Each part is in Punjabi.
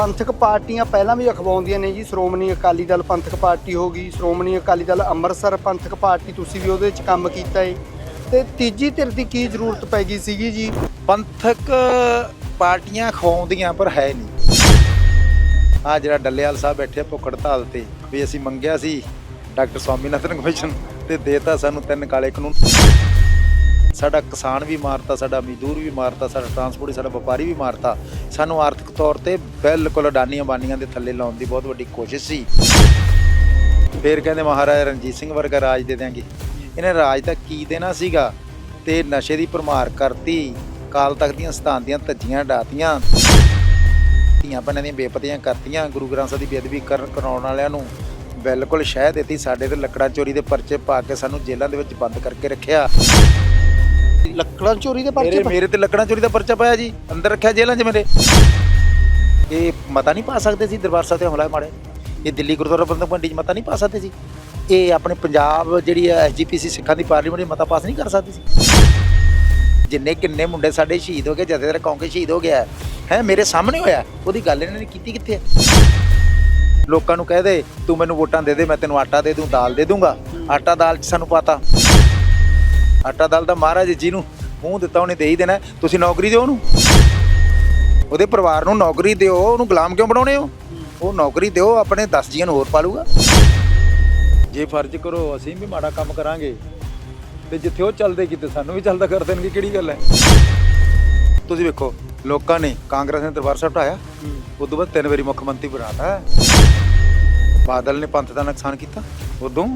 ਪੰਥਕ ਪਾਰਟੀਆਂ ਪਹਿਲਾਂ ਵੀ ਅਖਵਾਉਂਦੀਆਂ ਨੇ ਜੀ, ਸ਼੍ਰੋਮਣੀ ਅਕਾਲੀ ਦਲ ਪੰਥਕ ਪਾਰਟੀ ਹੋ ਗਈ, ਸ਼੍ਰੋਮਣੀ ਅਕਾਲੀ ਦਲ ਅੰਮ੍ਰਿਤਸਰ ਪੰਥਕ ਪਾਰਟੀ, ਤੁਸੀਂ ਵੀ ਉਹਦੇ ਵਿੱਚ ਕੰਮ ਕੀਤਾ ਏ। ਤੇ ਤੀਜੀ ਧਿਰ ਦੀ ਕੀ ਜ਼ਰੂਰਤ ਪੈ ਗਈ ਸੀਗੀ ਜੀ? ਪੰਥਕ ਪਾਰਟੀਆਂ ਖਵਾਉਂਦੀਆਂ ਪਰ ਹੈ ਨਹੀਂ। ਆ ਜਿਹੜਾ ਡੱਲੇਵਾਲ ਸਾਹਿਬ ਬੈਠੇ ਆ ਭੁੱਖ ਹੜਤਾਲ ਤੇ, ਵੀ ਅਸੀਂ ਮੰਗਿਆ ਸੀ ਡਾਕਟਰ ਸਵਾਮੀਨਾਥਨ ਕਮਿਸ਼ਨ ਤੇ ਦੇਤਾ ਸਾਨੂੰ ਤਿੰਨ ਕਾਲੇ ਕਾਨੂੰਨ। ਸਾਡਾ ਕਿਸਾਨ ਵੀ ਮਾਰਤਾ, ਸਾਡਾ ਮਜ਼ਦੂਰ ਵੀ ਮਾਰਤਾ, ਸਾਡਾ ਟਰਾਂਸਪੋਰਟ ਸਾਡਾ ਵਪਾਰੀ ਵੀ ਮਾਰਤਾ। ਸਾਨੂੰ ਆਰਥਿਕ ਤੌਰ ਤੇ ਬਿਲਕੁਲ ਅਡਾਨੀਆਂ ਬਾਨੀਆਂ ਦੇ ਥੱਲੇ ਲਾਉਣ ਦੀ ਬਹੁਤ ਵੱਡੀ ਕੋਸ਼ਿਸ਼ ਸੀ। ਫਿਰ ਕਹਿੰਦੇ ਮਹਾਰਾਜਾ ਰਣਜੀਤ ਸਿੰਘ ਵਰਗਾ ਰਾਜ ਦੇ ਦਿਆਂਗੇ। ਇਹਨੇ ਰਾਜ ਤਾਂ ਕੀ ਦੇਣਾ ਸੀਗਾ? ਤੇ ਨਸ਼ੇ ਦੀ ਭਰਮਾਰ ਕਰਤੀ ਕਾਲ ਤਖਤ ਦੀਆਂ ਸਤਾਨ ਦੀਆਂ ਧੱਜੀਆਂ ਡਾਤੀਆਂ, ਧੀਆਂ ਭੈਣਾਂ ਦੀਆਂ ਬੇਪਤੀਆਂ ਕਰਤੀਆਂ, ਗੁਰੂ ਗ੍ਰੰਥ ਸਾਹਿਬ ਦੀ ਬੇਅਦਬੀ ਕਰਨ ਕਰਾਉਣ ਵਾਲਿਆਂ ਨੂੰ ਬਿਲਕੁਲ ਸ਼ਹਿ ਦਿੱਤੀ, ਸਾਡੇ ਤੇ ਲੱਕੜਾਂ ਚੋਰੀ ਦੇ ਪਰਚੇ ਪਾ ਕੇ ਸਾਨੂੰ ਜੇਲ੍ਹਾਂ ਦੇ ਵਿੱਚ ਬੰਦ ਕਰਕੇ ਰੱਖਿਆ। ਲੱਕੜਾਂ ਚੋਰੀ ਦੇ ਪਰਚੇ ਮੇਰੇ ਪਾ- ਮੇਰੇ ਤੇ ਲੱਕੜਾਂ ਚੋਰੀ ਦਾ ਪਰਚਾ ਪਾਇਆ ਜੀ ਅੰਦਰ ਰੱਖਿਆ ਜੇਲ੍ਹਾਂ 'ਚ ਮੇਰੇ। ਇਹ ਮਤਾ ਨਹੀਂ ਪਾ ਸਕਦੇ ਸੀ ਦਰਬਾਰ ਸਾਹਿਬ ਤੇ ਹਮਲਾ ਮਾਰੇ ਇਹ ਦਿੱਲੀ ਗੁਰਦੁਆਰਾ ਪ੍ਰਬੰਧਕ ਕਮੇਟੀ 'ਚ ਮਤਾ ਨਹੀਂ ਪਾ ਸਕਦੇ ਸੀ। ਇਹ ਆਪਣੇ ਪੰਜਾਬ ਜਿਹੜੀ ਹੈ ਐਸਜੀਪੀਸੀ ਸਿੱਖਾਂ ਦੀ ਪਾਰਲੀਮੈਂਟ 'ਚ ਮਤਾ ਪਾਸ ਨਹੀਂ ਕਰ ਸਕਦੀ ਸੀ। ਜਿੰਨੇ ਕਿੰਨੇ ਮੁੰਡੇ ਸਾਡੇ ਸ਼ਹੀਦ ਹੋ ਗਏ ਜਥੇਦਾਰ ਕੌਂਕੇ ਸ਼ਹੀਦ ਹੋ ਗਿਆ ਹੈ ਮੇਰੇ ਸਾਹਮਣੇ ਹੋਇਆ ਉਹਦੀ ਗੱਲ ਇਹਨਾਂ ਨੇ ਕੀਤੀ ਕਿੱਥੇ ਹੈ? ਲੋਕਾਂ ਨੂੰ ਕਹਿ ਦੇ ਤੂੰ ਮੈਨੂੰ ਵੋਟਾਂ ਦੇ ਦੇ ਮੈਂ ਤੈਨੂੰ ਆਟਾ ਦੇ ਦੂੰ ਦਾਲ ਦੇ ਦੂੰਗਾ। ਆਟਾ ਦਾਲ 'ਚ ਸਾਨੂੰ ਪਤਾ। ਆਟਾ ਦਾਲ ਦਾ ਮਹਾਰਾਜ ਜੀ ਨੂੰ ਮੂੰਹ ਦਿੱਤਾ ਉਹਨੇ ਦੇ ਹੀ ਦੇਣਾ ਤੁਸੀਂ ਨੌਕਰੀ ਦਿਓ ਉਹਨੂੰ। ਉਹਦੇ ਪਰਿਵਾਰ ਨੂੰ ਨੌਕਰੀ ਦਿਓ ਉਹਨੂੰ ਗੁਲਾਮ ਕਿਉਂ ਬਣਾਉਣੇ ਹੋ? ਉਹ ਨੌਕਰੀ ਦਿਓ ਆਪਣੇ 10 ਜੀਆਂ ਨੂੰ ਹੋਰ ਪਾਲੂਗਾ। ਜੇ ਫਰਜ਼ ਕਰੋ ਅਸੀਂ ਵੀ ਮਾੜਾ ਕੰਮ ਕਰਾਂਗੇ। ਤੇ ਜਿੱਥੇ ਉਹ ਚੱਲਦੇ ਕਿਤੇ ਸਾਨੂੰ ਵੀ ਚੱਲਦਾ ਕਰ ਦੇਣਗੇ ਕਿਹੜੀ ਗੱਲ ਹੈ? ਤੁਸੀਂ ਵੇਖੋ ਲੋਕਾਂ ਨੇ ਕਾਂਗਰਸ ਨੇ ਦਰਬਾਰ ਸਾਹਿਬ ਢਾਇਆ ਉਦੋਂ ਬਾਅਦ ਤਿੰਨ ਵਾਰੀ ਮੁੱਖ ਮੰਤਰੀ ਬਣਾਤਾ। ਬਾਦਲ ਨੇ ਪੰਥ ਦਾ ਨੁਕਸਾਨ ਕੀਤਾ। ਉਦੋਂ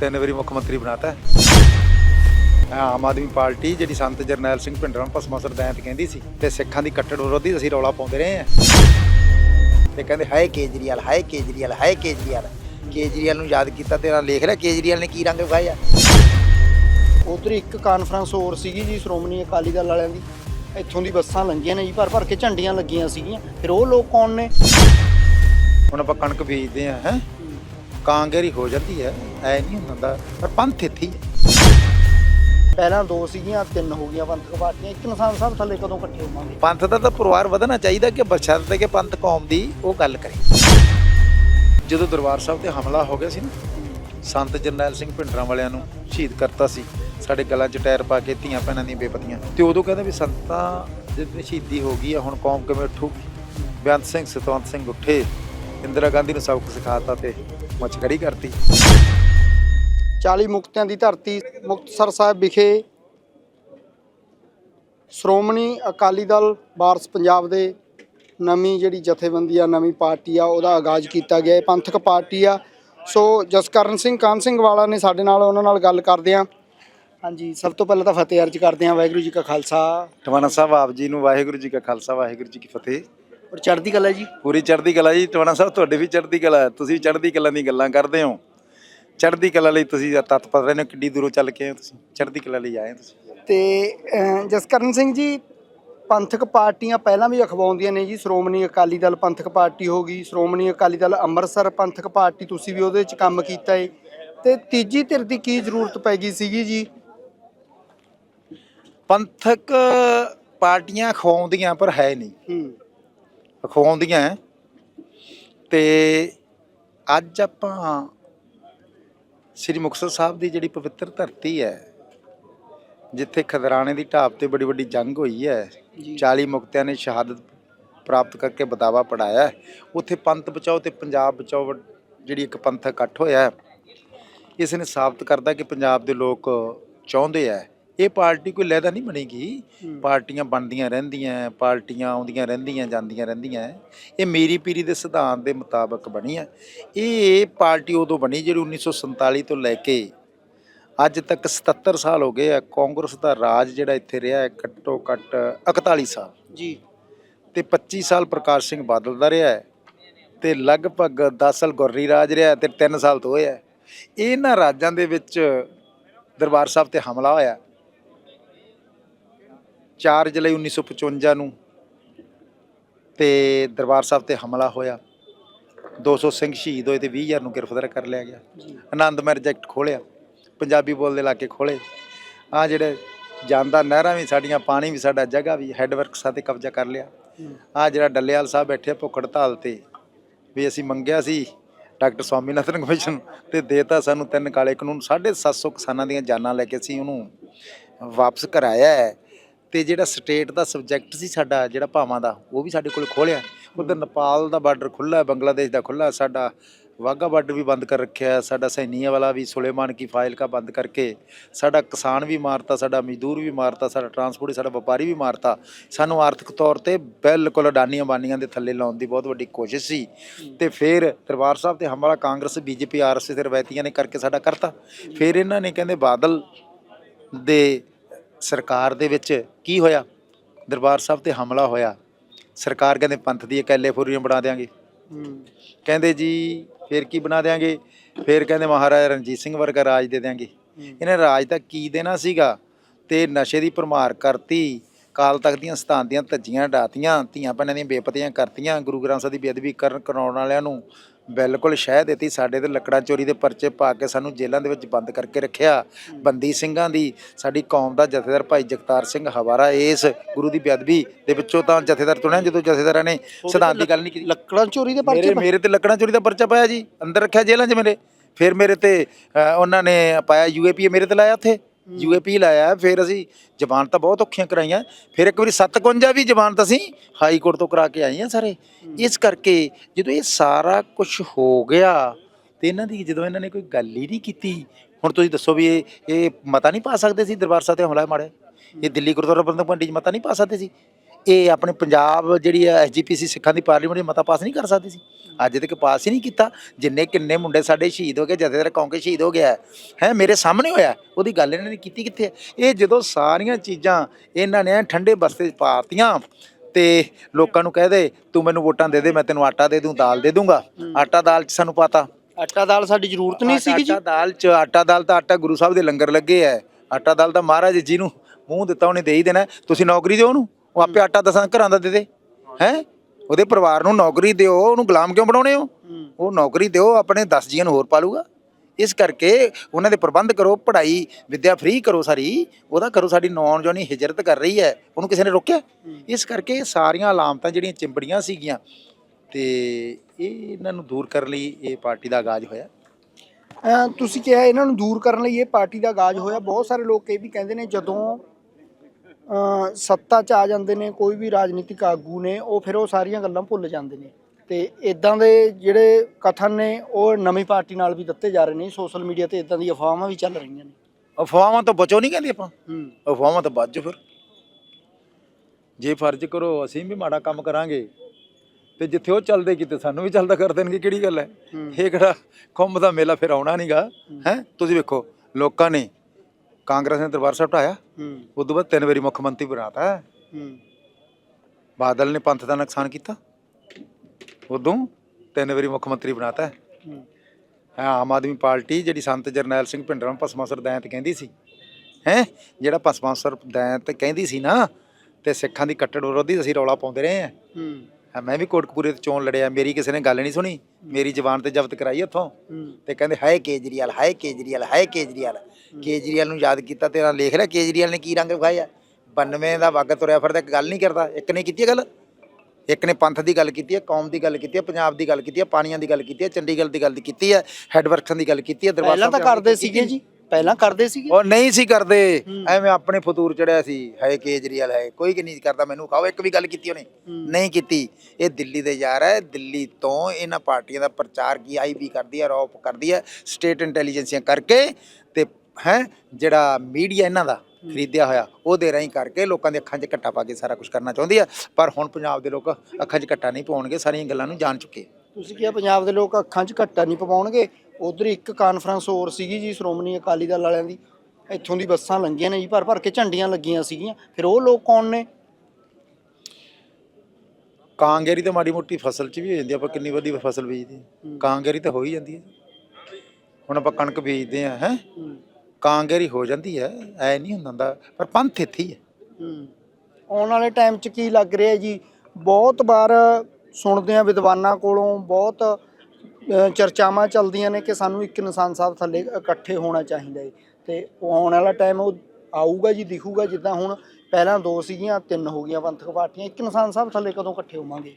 ਤਿੰਨ ਵਾਰੀ ਮੁੱਖ ਮੰਤਰੀ ਬਣਾਤਾ। ਆਮ ਆਦਮੀ ਪਾਰਟੀ ਜਿਹੜੀ ਸੰਤ ਜਰਨੈਲ ਸਿੰਘ ਭਿੰਡਰਾਂ ਭਸਮਾ ਸਰਦੈਂਤ ਕਹਿੰਦੀ ਸੀ ਤੇ ਸਿੱਖਾਂ ਦੀ ਕੱਟੜ ਵਿਰੋਧੀ ਅਸੀਂ ਰੌਲਾ ਪਾਉਂਦੇ ਰਹੇ ਆ ਤੇ ਕਹਿੰਦੇ ਹਾਏ ਕੇਜਰੀਵਾਲ ਹਾਏ ਕੇਜਰੀਵਾਲ ਹਾਏ ਕੇਜਰੀਵਾਲ ਕੇਜਰੀਵਾਲ ਨੂੰ ਯਾਦ ਕੀਤਾ ਤੇਰਾ ਲੇਖ ਲਿਆ ਕੇਜਰੀਵਾਲ ਨੇ ਕੀ ਰੰਗ ਵਿਖਾਏ ਆ ਉਧਰ ਇੱਕ ਕਾਨਫਰੰਸ ਹੋਰ ਸੀਗੀ ਜੀ ਸ਼੍ਰੋਮਣੀ ਅਕਾਲੀ ਦਲ ਵਾਲਿਆਂ ਦੀ। ਇੱਥੋਂ ਦੀ ਬੱਸਾਂ ਲੰਘੀਆਂ ਨੇ ਜੀ ਭਰ ਭਰ ਕੇ ਝੰਡੀਆਂ ਲੱਗੀਆਂ ਸੀਗੀਆਂ। ਫਿਰ ਉਹ ਲੋਕ ਕੌਣ ਨੇ? ਹੁਣ ਆਪਾਂ ਕਣਕ ਬੀਜਦੇ ਆ ਹੈ? ਕਾਂਗੇਰੀ ਹੋ ਜਾਂਦੀ ਹੈ ਐ ਨਹੀਂ ਹੁੰਦਾ। ਪਰ ਪੰਥ ਇੱਥੇ ਹੀ ਹੈ। ਪਹਿਲਾਂ ਦੋ ਸੀਗੀਆਂ, ਤਿੰਨ ਹੋ ਗਈਆਂ ਪੰਥਕ ਪਾਰਟੀਆਂ। ਇੱਕ ਨਿਸ਼ਾਨ ਸਾਹਿਬ ਥੱਲੇ ਕਦੋਂ ਇਕੱਠੇ ਹੋਵਾਂਗੇ? ਪੰਥ ਦਾ ਤਾਂ ਪਰਿਵਾਰ ਵਧਣਾ ਚਾਹੀਦਾ ਕਿ ਬਸ਼ਰਤੇ ਕਿ ਪੰਥ ਕੌਮ ਦੀ ਉਹ ਗੱਲ ਕਰੇ। ਜਦੋਂ ਦਰਬਾਰ ਸਾਹਿਬ ਤੇ ਹਮਲਾ ਹੋ ਗਿਆ ਸੀ ਨਾ, ਸੰਤ ਜਰਨੈਲ ਸਿੰਘ ਭਿੰਡਰਾਂ ਵਾਲਿਆਂ ਨੂੰ ਸ਼ਹੀਦ ਕਰਤਾ ਸੀ। ਸਾਡੇ ਗਲਾਂ 'ਚ ਟਾਇਰ ਪਾ ਕੇ ਧੀਆਂ ਭੈਣਾਂ ਦੀਆਂ ਬੇਪਤੀਆਂ। ਤੇ ਉਦੋਂ ਕਹਿੰਦੇ ਵੀ ਸੰਤਾਂ ਜਿੱਦ ਸ਼ਹੀਦੀ ਹੋ ਗਈ ਆ, ਹੁਣ ਕੌਮ ਕਿਵੇਂ ਉੱਠੂਗੀ? ਬੇਅੰਤ ਸਿੰਘ, ਸਤਵੰਤ ਸਿੰਘ ਉੱਠੇ। ਇੰਦਰਾ ਗਾਂਧੀ ਨੂੰ ਸਬਕ ਸਿਖਾਤਾ ਤੇ ਮੁੱਛ ਖੜੀ ਕਰਤੀ। 40 ਮੁਕਤਿਆਂ ਦੀ ਧਰਤੀ ਮੁਕਤਸਰ ਸਾਹਿਬ ਵਿਖੇ ਸ਼੍ਰੋਮਣੀ ਅਕਾਲੀ ਦਲ ਵਾਰਸ ਪੰਜਾਬ ਦੇ ਨਵੀਂ ਜਿਹੜੀ ਜਥੇਬੰਦੀ ਆ ਨਵੀਂ ਪਾਰਟੀ ਆ ਉਹਦਾ ਆਗਾਜ਼ ਕੀਤਾ ਗਿਆ। ਹੈ ਪੰਥਕ ਪਾਰਟੀ ਆ। ਸੋ ਜਸਕਰਨ ਸਿੰਘ ਕਾਨ ਸਿੰਘ ਵਾਲਾ ਨੇ ਸਾਡੇ ਨਾਲ ਉਹਨਾਂ ਨਾਲ ਗੱਲ ਕਰਦੇ ਆ। ਹਾਂਜੀ ਸਭ ਤੋਂ ਪਹਿਲਾਂ ਤਾਂ ਫਤਿਹ ਅਰਜ ਕਰਦੇ ਆ ਵਾਹਿਗੁਰੂ ਜੀ ਕਾ ਖਾਲਸਾ। ਟਵਾਣਾ ਸਾਹਿਬ ਆਪ ਜੀ ਨੂੰ ਵਾਹਿਗੁਰੂ ਜੀ ਕਾ ਖਾਲਸਾ ਵਾਹਿਗੁਰੂ ਜੀ ਕੀ ਫਤਿਹ। ਔਰ ਚੜ੍ਹਦੀ ਕਲਾ ਜੀ। ਪੂਰੀ ਚੜ੍ਹਦੀ ਕਲਾ ਜੀ ਟਵਾਣਾ ਸਾਹਿਬ ਤੁਹਾਡੇ ਵੀ ਚੜ੍ਹਦੀ ਕਲਾ। ਤੁਸੀਂ ਚੜ੍ਹਦੀ ਕਲਾ ਦੀ ਗੱਲਾਂ ਕਰਦੇ ਹੋ ਚੜ੍ਹਦੀ ਕਲਾ ਲਈ ਤੁਸੀਂ ਤਤ ਪਤਾ ਰਹੇ ਨੇ ਕਿੱਡੀ ਦੂਰੋਂ ਚੱਲ ਕੇ ਆਏ ਹੋ ਤੁਸੀਂ? ਚੜ੍ਹਦੀ ਕਲਾ ਲਈ ਆਏ ਹੋ ਤੁਸੀਂ? ਤੇ ਅਹ, ਜਸਕਰਨ ਸਿੰਘ ਜੀ ਪੰਥਕ ਪਾਰਟੀਆਂ ਪਹਿਲਾਂ ਵੀ ਅਖਵਾਉਂਦੀਆਂ ਨੇ ਜੀ ਸ਼੍ਰੋਮਣੀ ਅਕਾਲੀ ਦਲ ਪੰਥਕ ਪਾਰਟੀ ਹੋ ਗਈ ਸ਼੍ਰੋਮਣੀ ਅਕਾਲੀ ਦਲ ਅੰਮ੍ਰਿਤਸਰ ਪੰਥਕ ਪਾਰਟੀ ਤੁਸੀਂ ਵੀ ਉਹਦੇ ਵਿੱਚ ਕੰਮ ਕੀਤਾ ਏ। ਤੇ ਤੀਜੀ ਧਿਰ ਦੀ ਕੀ ਜ਼ਰੂਰਤ ਪੈ ਗਈ ਸੀਗੀ ਜੀ? ਪੰਥਕ ਪਾਰਟੀਆਂ ਖਵਾਉਂਦੀਆਂ ਪਰ ਹੈ ਨਹੀਂ। ਹੂੰ। ਖਵਾਉਂਦੀਆਂ ਹੈ। ਤੇ ਅੱਜ ਆਪਾਂ ਸ੍ਰੀ ਮੁਕਤਸਰ ਸਾਹਿਬ ਦੀ ਜਿਹੜੀ ਪਵਿੱਤਰ ਧਰਤੀ ਹੈ ਜਿੱਥੇ ਖਦਰਾਣੇ ਦੀ ਢਾਬ ਤੇ ਬੜੀ ਵੱਡੀ ਜੰਗ ਹੋਈ ਹੈ ਜੀ 40 ਮੁਕਤਿਆਂ ਨੇ ਸ਼ਹਾਦਤ ਪ੍ਰਾਪਤ ਕਰਕੇ ਬਦਾਵਾ ਪੜਾਇਆ ਉੱਥੇ ਪੰਥ ਬਚਾਓ ਤੇ ਪੰਜਾਬ ਬਚਾਓ ਜਿਹੜੀ ਇੱਕ ਪੰਥਕ ਇਕੱਠ ਹੋਇਆ ਹੈ। ਇਸ ਨੇ ਸਾਬਤ ਕਰਦਾ ਕਿ ਪੰਜਾਬ ਦੇ ਲੋਕ ਚਾਹੁੰਦੇ ਆ ਇਹ ਪਾਰਟੀ ਕੋਈ ਲੈਦਾ ਨਹੀਂ ਬਣੇਗੀ। ਪਾਰਟੀਆਂ ਬਣਦੀਆਂ ਰਹਿੰਦੀਆਂ ਪਾਰਟੀਆਂ ਆਉਂਦੀਆਂ ਰਹਿੰਦੀਆਂ ਜਾਂਦੀਆਂ ਰਹਿੰਦੀਆਂ। ਇਹ ਮੇਰੀ ਪੀਰੀ ਦੇ ਸਿਧਾਂਤ ਦੇ ਮੁਤਾਬਕ ਬਣੀ ਹੈ ਇਹ ਪਾਰਟੀ ਉਦੋਂ ਬਣੀ ਜਿਹੜੀ 1947 ਤੋਂ ਲੈ ਕੇ ਅੱਜ ਤੱਕ 77 ਸਾਲ ਹੋ ਗਏ ਆ। ਕਾਂਗਰਸ ਦਾ ਰਾਜ ਜਿਹੜਾ ਇੱਥੇ ਰਿਹਾ ਹੈ ਘੱਟੋ ਘੱਟ 41 ਸਾਲ। ਜੀ। ਤੇ 25 ਸਾਲ ਪ੍ਰਕਾਸ਼ ਸਿੰਘ ਬਾਦਲ ਦਾ ਰਿਹਾ ਹੈ। ਤੇ ਲਗਭਗ 10 ਸਾਲ ਗੁਰਰੀ ਰਾਜ ਰਿਹਾ ਤੇ 3 ਸਾਲ ਤੋਂ ਹੋਇਆ। ਇਹਨਾਂ ਰਾਜਾਂ ਦੇ ਵਿੱਚ ਦਰਬਾਰ ਸਾਹਿਬ ਤੇ ਹਮਲਾ ਹੋਇਆ। 4 ਜੁਲਾਈ 1955 ਨੂੰ ਤੇ ਦਰਬਾਰ ਸਾਹਿਬ ਤੇ ਹਮਲਾ ਹੋਇਆ। 200 ਸਿੰਘ ਸ਼ਹੀਦ ਹੋਏ ਤੇ 20000 ਨੂੰ ਗ੍ਰਿਫਤਾਰ ਕਰ ਲਿਆ ਗਿਆ। ਜੀ। ਆਨੰਦ ਮੈਰਜੈਕਟ ਖੋਲਿਆ। ਪੰਜਾਬੀ ਬੋਲਦੇ ਇਲਾਕੇ ਖੋਲੇ। ਆ ਜਿਹੜੇ ਜਾਂਦਾ ਨਹਿਰਾਂ ਵੀ ਸਾਡੀਆਂ ਪਾਣੀ ਵੀ ਸਾਡਾ ਜਗ੍ਹਾ ਵੀ ਹੈੱਡਵਰਕਸਾਂ ਤੇ ਕਬਜ਼ਾ ਕਰ ਲਿਆ। ਆ ਜਿਹੜਾ ਡੱਲੇਵਾਲ ਸਾਹਿਬ ਬੈਠੇ ਭੁੱਖ ਹੜਤਾਲ ਤੇ ਵੀ ਅਸੀਂ ਮੰਗਿਆ ਸੀ ਡਾਕਟਰ ਸਵਾਮੀਨਾਥਨ ਕਮਿਸ਼ਨ ਤੇ ਦੇਤਾ ਸਾਨੂੰ ਤਿੰਨ ਕਾਲੇ ਕਾਨੂੰਨ। 750 ਕਿਸਾਨਾਂ ਦੀਆਂ ਜਾਨਾਂ ਲੈ ਕੇ ਅਸੀਂ ਉਹਨੂੰ ਵਾਪਸ ਕਰਾਇਆ ਹੈ। ਤੇ ਜਿਹੜਾ ਸਟੇਟ ਦਾ ਸਬਜੈਕਟ ਸੀ ਸਾਡਾ, ਜਿਹੜਾ ਭਾਵਾਂ ਦਾ, ਉਹ ਵੀ ਸਾਡੇ ਕੋਲ ਖੋਲਿਆ। ਉਧਰ ਨੇਪਾਲ ਦਾ ਬਾਰਡਰ ਖੁੱਲਾ ਹੈ, ਬੰਗਲਾਦੇਸ਼ ਦਾ ਖੁੱਲਾ ਸਾਡਾ ਵਾਹਗਾ ਬਾਰਡਰ ਵੀ ਬੰਦ ਕਰ ਰੱਖਿਆ ਸਾਡਾ ਸੈਨੀਆ ਵਾਲਾ ਵੀ, ਸੁਲੇਮਾਨ ਕੀ ਫਾਈਲ ਕਾ ਬੰਦ ਕਰਕੇ, ਸਾਡਾ ਕਿਸਾਨ ਵੀ ਮਾਰਤਾ, ਸਾਡਾ ਮਜ਼ਦੂਰ ਵੀ ਮਾਰਤਾ, ਸਾਡਾ ਟਰਾਂਸਪੋਰਟ ਸਾਡਾ ਵਪਾਰੀ ਵੀ ਮਾਰਤਾ। ਸਾਨੂੰ ਆਰਥਿਕ ਤੌਰ ਤੇ ਬਿਲਕੁਲ ਅਡਾਨੀਆਂ ਬਾਨੀਆਂ ਦੇ ਥੱਲੇ ਲਾਉਣ ਦੀ ਬਹੁਤ ਵੱਡੀ ਕੋਸ਼ਿਸ਼ ਸੀ। ਤੇ ਫਿਰ ਦਰਬਾਰ ਸਾਹਿਬ ਤੇ ਹਮਲਾ, ਕਾਂਗਰਸ, ਬੀਜੇਪੀ ਆਰਐਸਐਸ ਦੇ ਰਵਾਇਤੀਆਂ ਨੇ ਕਰਕੇ ਸਾਡਾ ਕਰਤਾ। ਫਿਰ ਇਹਨਾਂ ਨੇ ਕਹਿੰਦੇ ਬਾਦਲ ਦੇ ਸਰਕਾਰ ਦੇ ਵਿੱਚ ਕੀ ਹੋਇਆ? ਦਰਬਾਰ ਸਾਹਿਬ ਤੇ ਹਮਲਾ ਹੋਇਆ। ਸਰਕਾਰ ਕਹਿੰਦੇ ਪੰਥ ਦੀ ਇਕੱਲੇ ਫੁਰੀਆਂ ਬਣਾ ਦੇਾਂਗੇ ਕਹਿੰਦੇ ਜੀ ਫਿਰ ਕੀ ਬਣਾ ਦੇਾਂਗੇ ਫਿਰ ਕਹਿੰਦੇ ਮਹਾਰਾਜਾ ਰਣਜੀਤ ਸਿੰਘ ਵਰਗਾ ਰਾਜ ਦੇ ਦੇਾਂਗੇ ਇਹਨੇ ਰਾਜ ਤਾਂ ਕੀ ਦੇਣਾ ਸੀਗਾ? ਤੇ ਨਸ਼ੇ ਦੀ ਭਰਮਾਰ ਕਰਤੀ। ਕਾਲ ਤਖਤ ਦੀਆਂ ਸਤਾਨ ਦੀਆਂ ਧੱਜੀਆਂ ਡਾਤੀਆਂ ਧੀਆਂ ਭੈਣਾਂ ਦੀਆਂ ਬੇਪਤੀਆਂ ਕਰਤੀਆਂ ਗੁਰੂ ਗ੍ਰੰਥ ਸਾਹਿਬ ਦੀ ਬੇਅਦਬੀ ਕਰਨ ਕਰਾਉਣ ਵਾਲਿਆਂ ਨੂੰ ਬਿਲਕੁਲ ਸ਼ਹਿ ਦਿੱਤੀ ਸਾਡੇ ਤੇ ਲੱਕੜਾਂ ਚੋਰੀ ਦੇ ਪਰਚੇ ਪਾ ਕੇ ਸਾਨੂੰ ਜੇਲ੍ਹਾਂ ਦੇ ਵਿੱਚ ਬੰਦ ਕਰਕੇ ਰੱਖਿਆ। ਬੰਦੀ ਸਿੰਘਾਂ ਦੀ ਸਾਡੀ ਕੌਮ ਦਾ ਜਥੇਦਾਰ ਭਾਈ ਜਗਤਾਰ ਸਿੰਘ ਹਵਾਰਾ ਇਸ ਗੁਰੂ ਦੀ ਬੇਅਦਬੀ ਦੇ ਵਿੱਚੋਂ ਤਾਂ ਜਥੇਦਾਰ ਚੁਣਿਆ ਜਦੋਂ ਜਥੇਦਾਰਾਂ ਨੇ ਸਿਧਾਂਤ ਦੀ ਗੱਲ ਨਹੀਂ ਕੀਤੀ। ਲੱਕੜਾਂ ਚੋਰੀ ਦੇ ਪਰਚੇ ਮੇਰੇ ਤੇ ਲੱਕੜਾਂ ਚੋਰੀ ਦਾ ਪਰਚਾ ਪਾਇਆ ਜੀ ਅੰਦਰ ਰੱਖਿਆ ਜੇਲ੍ਹਾਂ 'ਚ ਮੇਰੇ। ਫਿਰ ਮੇਰੇ ਤੇ ਉਹਨਾਂ ਨੇ ਪਾਇਆ ਯੂਏਪੀ ਮੇਰੇ ਤੇ ਲਾਇਆ ਉੱਥੇ। ਯੂਏਪੀ ਲਾਇਆ ਫਿਰ ਅਸੀਂ ਜ਼ਬਾਨ ਤਾਂ ਬਹੁਤ ਔਖੀਆਂ ਕਰਾਈਆਂ। ਫਿਰ ਇੱਕ ਵਾਰੀ 57 ਵੀ ਜ਼ਬਾਨ ਤਾਂ ਅਸੀਂ ਹਾਈ ਕੋਰਟ ਤੋਂ ਕਰਾ ਕੇ ਆਏ ਆ ਸਾਰੇ। ਇਸ ਕਰਕੇ ਜਦੋਂ ਇਹ ਸਾਰਾ ਕੁਝ ਹੋ ਗਿਆ ਤੇ ਇਹਨਾਂ ਦੀ ਜਦੋਂ ਇਹਨਾਂ ਨੇ ਕੋਈ ਗੱਲ ਹੀ ਨਹੀਂ ਕੀਤੀ ਹੁਣ ਤੁਸੀਂ ਦੱਸੋ ਵੀ ਇਹ ਇਹ ਮਤਾ ਨਹੀਂ ਪਾ ਸਕਦੇ ਸੀ ਦਰਬਾਰ ਸਾਹਿਬ ਤੇ ਹਮਲਾ ਮਾਰਿਆ? ਇਹ ਦਿੱਲੀ ਗੁਰਦੁਆਰਾ ਪ੍ਰਬੰਧਕ ਕਮੇਟੀ 'ਚ ਮਤਾ ਨਹੀਂ ਪਾ ਸਕਦੇ ਸੀ? ਇਹ ਆਪਣੇ ਪੰਜਾਬ ਜਿਹੜੀ ਐਸਜੀਪੀਸੀ ਸਿੱਖਾਂ ਦੀ ਪਾਰਲੀਮੈਂਟ ਮਤਾ ਪਾਸ ਨਹੀਂ ਕਰ ਸਕਦੇ ਸੀ। ਅੱਜ ਤੱਕ ਪਾਸ ਹੀ ਨਹੀਂ ਕੀਤਾ। ਜਿੰਨੇ ਕਿੰਨੇ ਮੁੰਡੇ ਸਾਡੇ ਸ਼ਹੀਦ ਹੋ ਗਏ ਜਥੇਦਾਰ ਕੌਂਕੇ ਸ਼ਹੀਦ ਹੋ ਗਿਆ ਹੈ ਮੇਰੇ ਸਾਹਮਣੇ ਹੋਇਆ ਉਹਦੀ ਗੱਲ ਇਹਨਾਂ ਨੇ ਕੀਤੀ ਕਿੱਥੇ? ਇਹ ਜਦੋਂ ਸਾਰੀਆਂ ਚੀਜ਼ਾਂ ਇਹਨਾਂ ਨੇ ਠੰਡੇ ਬਸਤੇ ਪਾਤੀਆਂ ਤੇ ਲੋਕਾਂ ਨੂੰ ਕਹਿ ਦੇ ਤੂੰ ਮੈਨੂੰ ਵੋਟਾਂ ਦੇ ਦੇ ਮੈਂ ਤੈਨੂੰ ਆਟਾ ਦੇ ਦੂੰ ਦਾਲ ਦੇ ਦੂੰਗਾ। ਆਟਾ ਦਾਲ 'ਚ ਸਾਨੂੰ ਪਤਾ। ਆਟਾ ਦਾਲ ਸਾਡੀ ਜ਼ਰੂਰਤ ਨਹੀਂ ਸੀਗੀ ਜੀ। ਆਟਾ ਦਾਲ ਚ ਆਟਾ ਦਾਲ ਤਾਂ ਆਟਾ ਗੁਰੂ ਸਾਹਿਬ ਦੇ ਲੰਗਰ ਲੱਗੇ ਐ। ਆਟਾ ਦਾਲ ਤਾਂ ਮਹਾਰਾਜ ਜੀ ਨੂੰ ਮੂੰਹ ਦਿੱਤਾ ਉਹਨੇ ਦੇ ਹੀ ਦੇਣਾ। ਤੁਸੀਂ ਨੌਕਰੀ ਦਿਓ ਉਹਨੂੰ। ਉਹ ਆਪੇ ਆਟਾ ਦਸਾਂ ਘਰਾਂ ਦਾ ਦੇ ਦੇ ਹੈ? ਉਹਦੇ ਪਰਿਵਾਰ ਨੂੰ ਨੌਕਰੀ ਦਿਓ ਉਹਨੂੰ ਗੁਲਾਮ ਕਿਉਂ ਬਣਾਉਣੇ ਹੋ? ਉਹ ਨੌਕਰੀ ਦਿਓ ਆਪਣੇ 10 ਜੀਆਂ ਨੂੰ ਹੋਰ ਪਾਲੂਗਾ। ਇਸ ਕਰਕੇ ਉਹਨਾਂ ਦੇ ਪ੍ਰਬੰਧ ਕਰੋ ਪੜ੍ਹਾਈ ਵਿੱਦਿਆ ਫ੍ਰੀ ਕਰੋ ਸਾਰੀ ਉਹਦਾ ਕਰੋ ਸਾਡੀ ਨੌਜਵਾਨੀ ਹਿਜਰਤ ਕਰ ਰਹੀ ਹੈ। ਉਹਨੂੰ ਕਿਸੇ ਨੇ ਰੋਕਿਆ? ਇਸ ਕਰਕੇ ਇਹ ਸਾਰੀਆਂ ਅਲਾਮਤਾਂ ਜਿਹੜੀਆਂ ਚਿੰਬੜੀਆਂ ਸੀਗੀਆਂ ਤੇ ਇਹ ਇਹਨਾਂ ਨੂੰ ਦੂਰ ਕਰਨ ਲਈ ਇਹ ਪਾਰਟੀ ਦਾ ਆਗਾਜ਼ ਹੋਇਆ। ਤੁਸੀਂ ਕਿਹਾ ਇਹਨਾਂ ਨੂੰ ਦੂਰ ਕਰਨ ਲਈ ਇਹ ਪਾਰਟੀ ਦਾ ਆਗਾਜ਼ ਹੋਇਆ। ਬਹੁਤ ਸਾਰੇ ਲੋਕ ਇਹ ਵੀ ਕਹਿੰਦੇ ਨੇ ਜਦੋਂ ਸੱਤਾ 'ਚ ਆ ਜਾਂਦੇ ਨੇ ਕੋਈ ਵੀ ਰਾਜਨੀਤਿਕ ਆਗੂ ਨੇ ਉਹ ਫਿਰ ਉਹ ਸਾਰੀਆਂ ਗੱਲਾਂ ਭੁੱਲ ਜਾਂਦੇ ਨੇ। ਤੇ ਇਦਾਂ ਦੇ ਜਿਹੜੇ ਕਥਨ ਨੇ ਉਹ ਨਵੀਂ ਪਾਰਟੀ ਨਾਲ ਵੀ ਦਿੱਤੇ ਜਾ ਰਹੇ ਨੇ ਸੋਸ਼ਲ ਮੀਡੀਆ ਤੇ ਇਦਾਂ ਦੀਆਂ ਅਫਵਾਹਾਂ ਵੀ ਚੱਲ ਰਹੀਆਂ ਨੇ। ਅਫਵਾਹਾਂ ਤੋਂ ਬਚੋ ਨਹੀਂ ਕਹਿੰਦੇ ਆਪਾਂ। ਹੂੰ। ਅਫਵਾਹਾਂ ਤੋਂ ਬਚ ਜਾਓ ਫਿਰ। ਜੇ ਫਰਜ਼ ਕਰੋ ਅਸੀਂ ਵੀ ਮਾੜਾ ਕੰਮ ਕਰਾਂਗੇ ਤੇ ਜਿੱਥੇ ਉਹ ਚੱਲਦੇ ਕਿਤੇ ਸਾਨੂੰ ਵੀ ਚੱਲਦਾ ਕਰ ਦੇਣਗੇ ਕਿਹੜੀ ਗੱਲ ਹੈ। ਇਹ ਕਿਹੜਾ ਕੁੰਭ ਦਾ ਮੇਲਾ ਫਿਰ ਆਉਣਾ ਨਹੀਂਗਾ ਹੈ? ਤੁਸੀਂ ਵੇਖੋ ਲੋਕਾਂ ਨੇ ਕਾਂਗਰਸ ਨੇ ਦਰਬਾਰ ਸਾਹਿਬ ਢਾਇਆ। ਹੂੰ। ਉਸ ਤੋਂ ਬਾਅਦ ਤਿੰਨ ਵਾਰੀ ਮੁੱਖ ਮੰਤਰੀ ਬਣਾਤਾ। ਹੂੰ। ਬਾਦਲ ਨੇ ਪੰਥ ਦਾ ਨੁਕਸਾਨ ਕੀਤਾ। ਉਦੋਂ ਤਿੰਨ ਵਾਰੀ ਮੁੱਖ ਮੰਤਰੀ ਬਣਾਤਾ। ਹੂੰ। ਆਮ ਆਦਮੀ ਪਾਰਟੀ ਜਿਹੜੀ ਸੰਤ ਜਰਨੈਲ ਸਿੰਘ ਭਿੰਡਰਾਂ ਭਸਮਾਸੁਰ ਦੈਂਤ ਕਹਿੰਦੀ ਸੀ। ਹੈ ਜਿਹੜਾ ਭਸਮਾਸੁਰ ਦੈਂਤ ਕਹਿੰਦੀ ਸੀ ਨਾ ਤੇ ਸਿੱਖਾਂ ਦੀ ਕੱਟੜ ਵਿਰੋਧੀ ਅਸੀਂ ਰੌਲਾ ਪਾਉਂਦੇ ਰਹੇ ਆ ਹਾਂ, ਮੈਂ ਵੀ ਕੋਟਕਪੂਰੇ ਤੇ ਚੋਣ ਲੜਿਆ ਮੇਰੀ ਕਿਸੇ ਨੇ ਗੱਲ ਨਹੀਂ ਸੁਣੀ। ਮੇਰੀ ਜ਼ਬਾਨ ਤੇ ਜ਼ਬਤ ਕਰਾਈ ਉੱਥੋਂ। ਤੇ ਕਹਿੰਦੇ ਹਾਏ ਕੇਜਰੀਵਾਲ ਹਾਏ ਕੇਜਰੀਵਾਲ ਹਾਏ ਕੇਜਰੀਵਾਲ। ਕੇਜਰੀਵਾਲ ਨੂੰ ਯਾਦ ਕੀਤਾ ਤੇਰਾ ਲੇਖ ਲਿਆ ਕੇਜਰੀਵਾਲ ਨੇ ਕੀ ਰੰਗ ਵਿਖਾਇਆ? 92 ਦਾ ਵਗ ਤੁਰਿਆ ਫਿਰਦਾ ਇੱਕ ਗੱਲ ਨਹੀਂ ਕਰਦਾ ਇੱਕ ਨੇ ਕੀਤੀ ਗੱਲ? ਇੱਕ ਨੇ ਪੰਥ ਦੀ ਗੱਲ ਕੀਤੀ ਹੈ ਕੌਮ ਦੀ ਗੱਲ ਕੀਤੀ ਹੈ ਪੰਜਾਬ ਦੀ ਗੱਲ ਕੀਤੀ ਹੈ ਪਾਣੀਆਂ ਦੀ ਗੱਲ ਕੀਤੀ ਹੈ ਚੰਡੀਗੜ੍ਹ ਦੀ ਗੱਲ ਕੀਤੀ ਹੈ ਹੈਡਵਰਕਸਾਂ ਦੀ ਗੱਲ ਕੀਤੀ ਹੈ ਦਰਬਾਰ ਪਹਿਲਾਂ ਤਾਂ ਕਰਦੇ ਸੀਗੇ ਜੀ। ਪਹਿਲਾਂ ਕਰਦੇ ਸੀਗੇ? ਉਹ ਨਹੀਂ ਸੀ ਕਰਦੇ। ਐਵੇਂ ਆਪਣੇ ਫਤੂਰ ਚੜਿਆ ਸੀ ਹਾਏ ਕੇਜਰੀਵਾਲ ਹੈ ਕੋਈ ਕਿ ਨਹੀਂ ਕਰਦਾ ਮੈਨੂੰ ਖਾਓ। ਇੱਕ ਵੀ ਗੱਲ ਕੀਤੀ ਉਹਨੇ? ਨਹੀਂ ਕੀਤੀ। ਇਹ ਦਿੱਲੀ ਦੇ ਯਾਰ ਹੈ ਦਿੱਲੀ ਤੋਂ ਇਹਨਾਂ ਪਾਰਟੀਆਂ ਦਾ ਪ੍ਰਚਾਰ ਕੀ ਆਈਬੀ ਕਰਦੀ ਹੈ ਰੌਪ ਕਰਦੀ ਹੈ ਸਟੇਟ ਇੰਟੈਲੀਜੈਂਸੀਆਂ ਕਰਕੇ ਤੇ ਹੈ ਜਿਹੜਾ ਮੀਡੀਆ ਇਹਨਾਂ ਦਾ ਖਰੀਦਿਆ ਹੋਇਆ ਉਹਦੇ ਰਾਹੀਂ ਕਰਕੇ ਲੋਕਾਂ ਦੇ ਅੱਖਾਂ 'ਚ ਘੱਟਾ ਪਾ ਕੇ ਸਾਰਾ ਕੁਝ ਕਰਨਾ ਚਾਹੁੰਦੀ ਹੈ। ਪਰ ਹੁਣ ਪੰਜਾਬ ਦੇ ਲੋਕ ਅੱਖਾਂ 'ਚ ਘੱਟਾ ਨਹੀਂ ਪਾਉਣਗੇ ਸਾਰੀਆਂ ਗੱਲਾਂ ਨੂੰ ਜਾਣ ਚੁੱਕੇ। ਤੁਸੀਂ ਕਿਹਾ ਪੰਜਾਬ ਦੇ ਲੋਕ ਅੱਖਾਂ 'ਚ ਘੱਟਾ ਨਹੀਂ ਪਵਾਉਣਗੇ। ਉਧਰ ਇੱਕ ਕਾਨਫਰੰਸ ਹੋਰ ਸੀਗੀ ਜੀ ਸ਼੍ਰੋਮਣੀ ਅਕਾਲੀ ਦਲ ਵਾਲਿਆਂ ਦੀ। ਇੱਥੋਂ ਦੀ ਬੱਸਾਂ ਲੰਘੀਆਂ ਨੇ ਜੀ ਭਰ ਭਰ ਕੇ ਝੰਡੀਆਂ ਲੱਗੀਆਂ ਸੀਗੀਆਂ। ਫਿਰ ਉਹ ਲੋਕ ਕੌਣ ਨੇ? ਕਾਂਗੇਰੀ ਤਾਂ ਮਾੜੀ ਮੋਟੀ ਫਸਲ 'ਚ ਵੀ ਹੋ ਜਾਂਦੀ ਆ, ਆਪਾਂ ਕਿੰਨੀ ਵਧੀਆ ਫਸਲ ਬੀਜਦੇ ਹਾਂ। ਕਾਂਗੇਰੀ ਤਾਂ ਹੋ ਹੀ ਜਾਂਦੀ ਹੈ ਹੁਣ ਆਪਾਂ ਕਣਕ ਬੀਜਦੇ ਆ ਹੈ? ਕਾਂਗੇਰੀ ਹੋ ਜਾਂਦੀ ਹੈ ਐ ਨਹੀਂ ਹੁੰਦਾ ਪਰ ਪੰਥ ਇੱਥੇ ਹੀ ਹੈ ਹੂੰ। ਆਉਣ ਵਾਲੇ ਟਾਈਮ 'ਚ ਕੀ ਲੱਗ ਰਿਹਾ ਜੀ? ਬਹੁਤ ਵਾਰ ਸੁਣਦੇ ਆ ਵਿਦਵਾਨਾਂ ਕੋਲੋਂ ਬਹੁਤ ਚਰਚਾਵਾਂ ਚੱਲਦੀਆਂ ਨੇ ਕਿ ਸਾਨੂੰ ਇੱਕ ਨਿਸ਼ਾਨ ਸਾਹਿਬ ਥੱਲੇ ਇਕੱਠੇ ਹੋਣਾ ਚਾਹੀਦਾ ਹੈ ਤੇ ਉਹ ਆਉਣ ਵਾਲਾ ਟਾਈਮ ਉਹ ਆਊਗਾ ਜੀ ਦਿਖੂਗਾ ਜਿੱਦਾਂ ਹੁਣ ਪਹਿਲਾਂ ਦੋ ਸੀਗੀਆਂ ਤਿੰਨ ਹੋ ਗਈਆਂ ਪੰਥਕ ਪਾਰਟੀਆਂ। ਇੱਕ ਨਿਸ਼ਾਨ ਸਾਹਿਬ ਥੱਲੇ ਕਦੋਂ ਇਕੱਠੇ ਹੋਵਾਂਗੇ?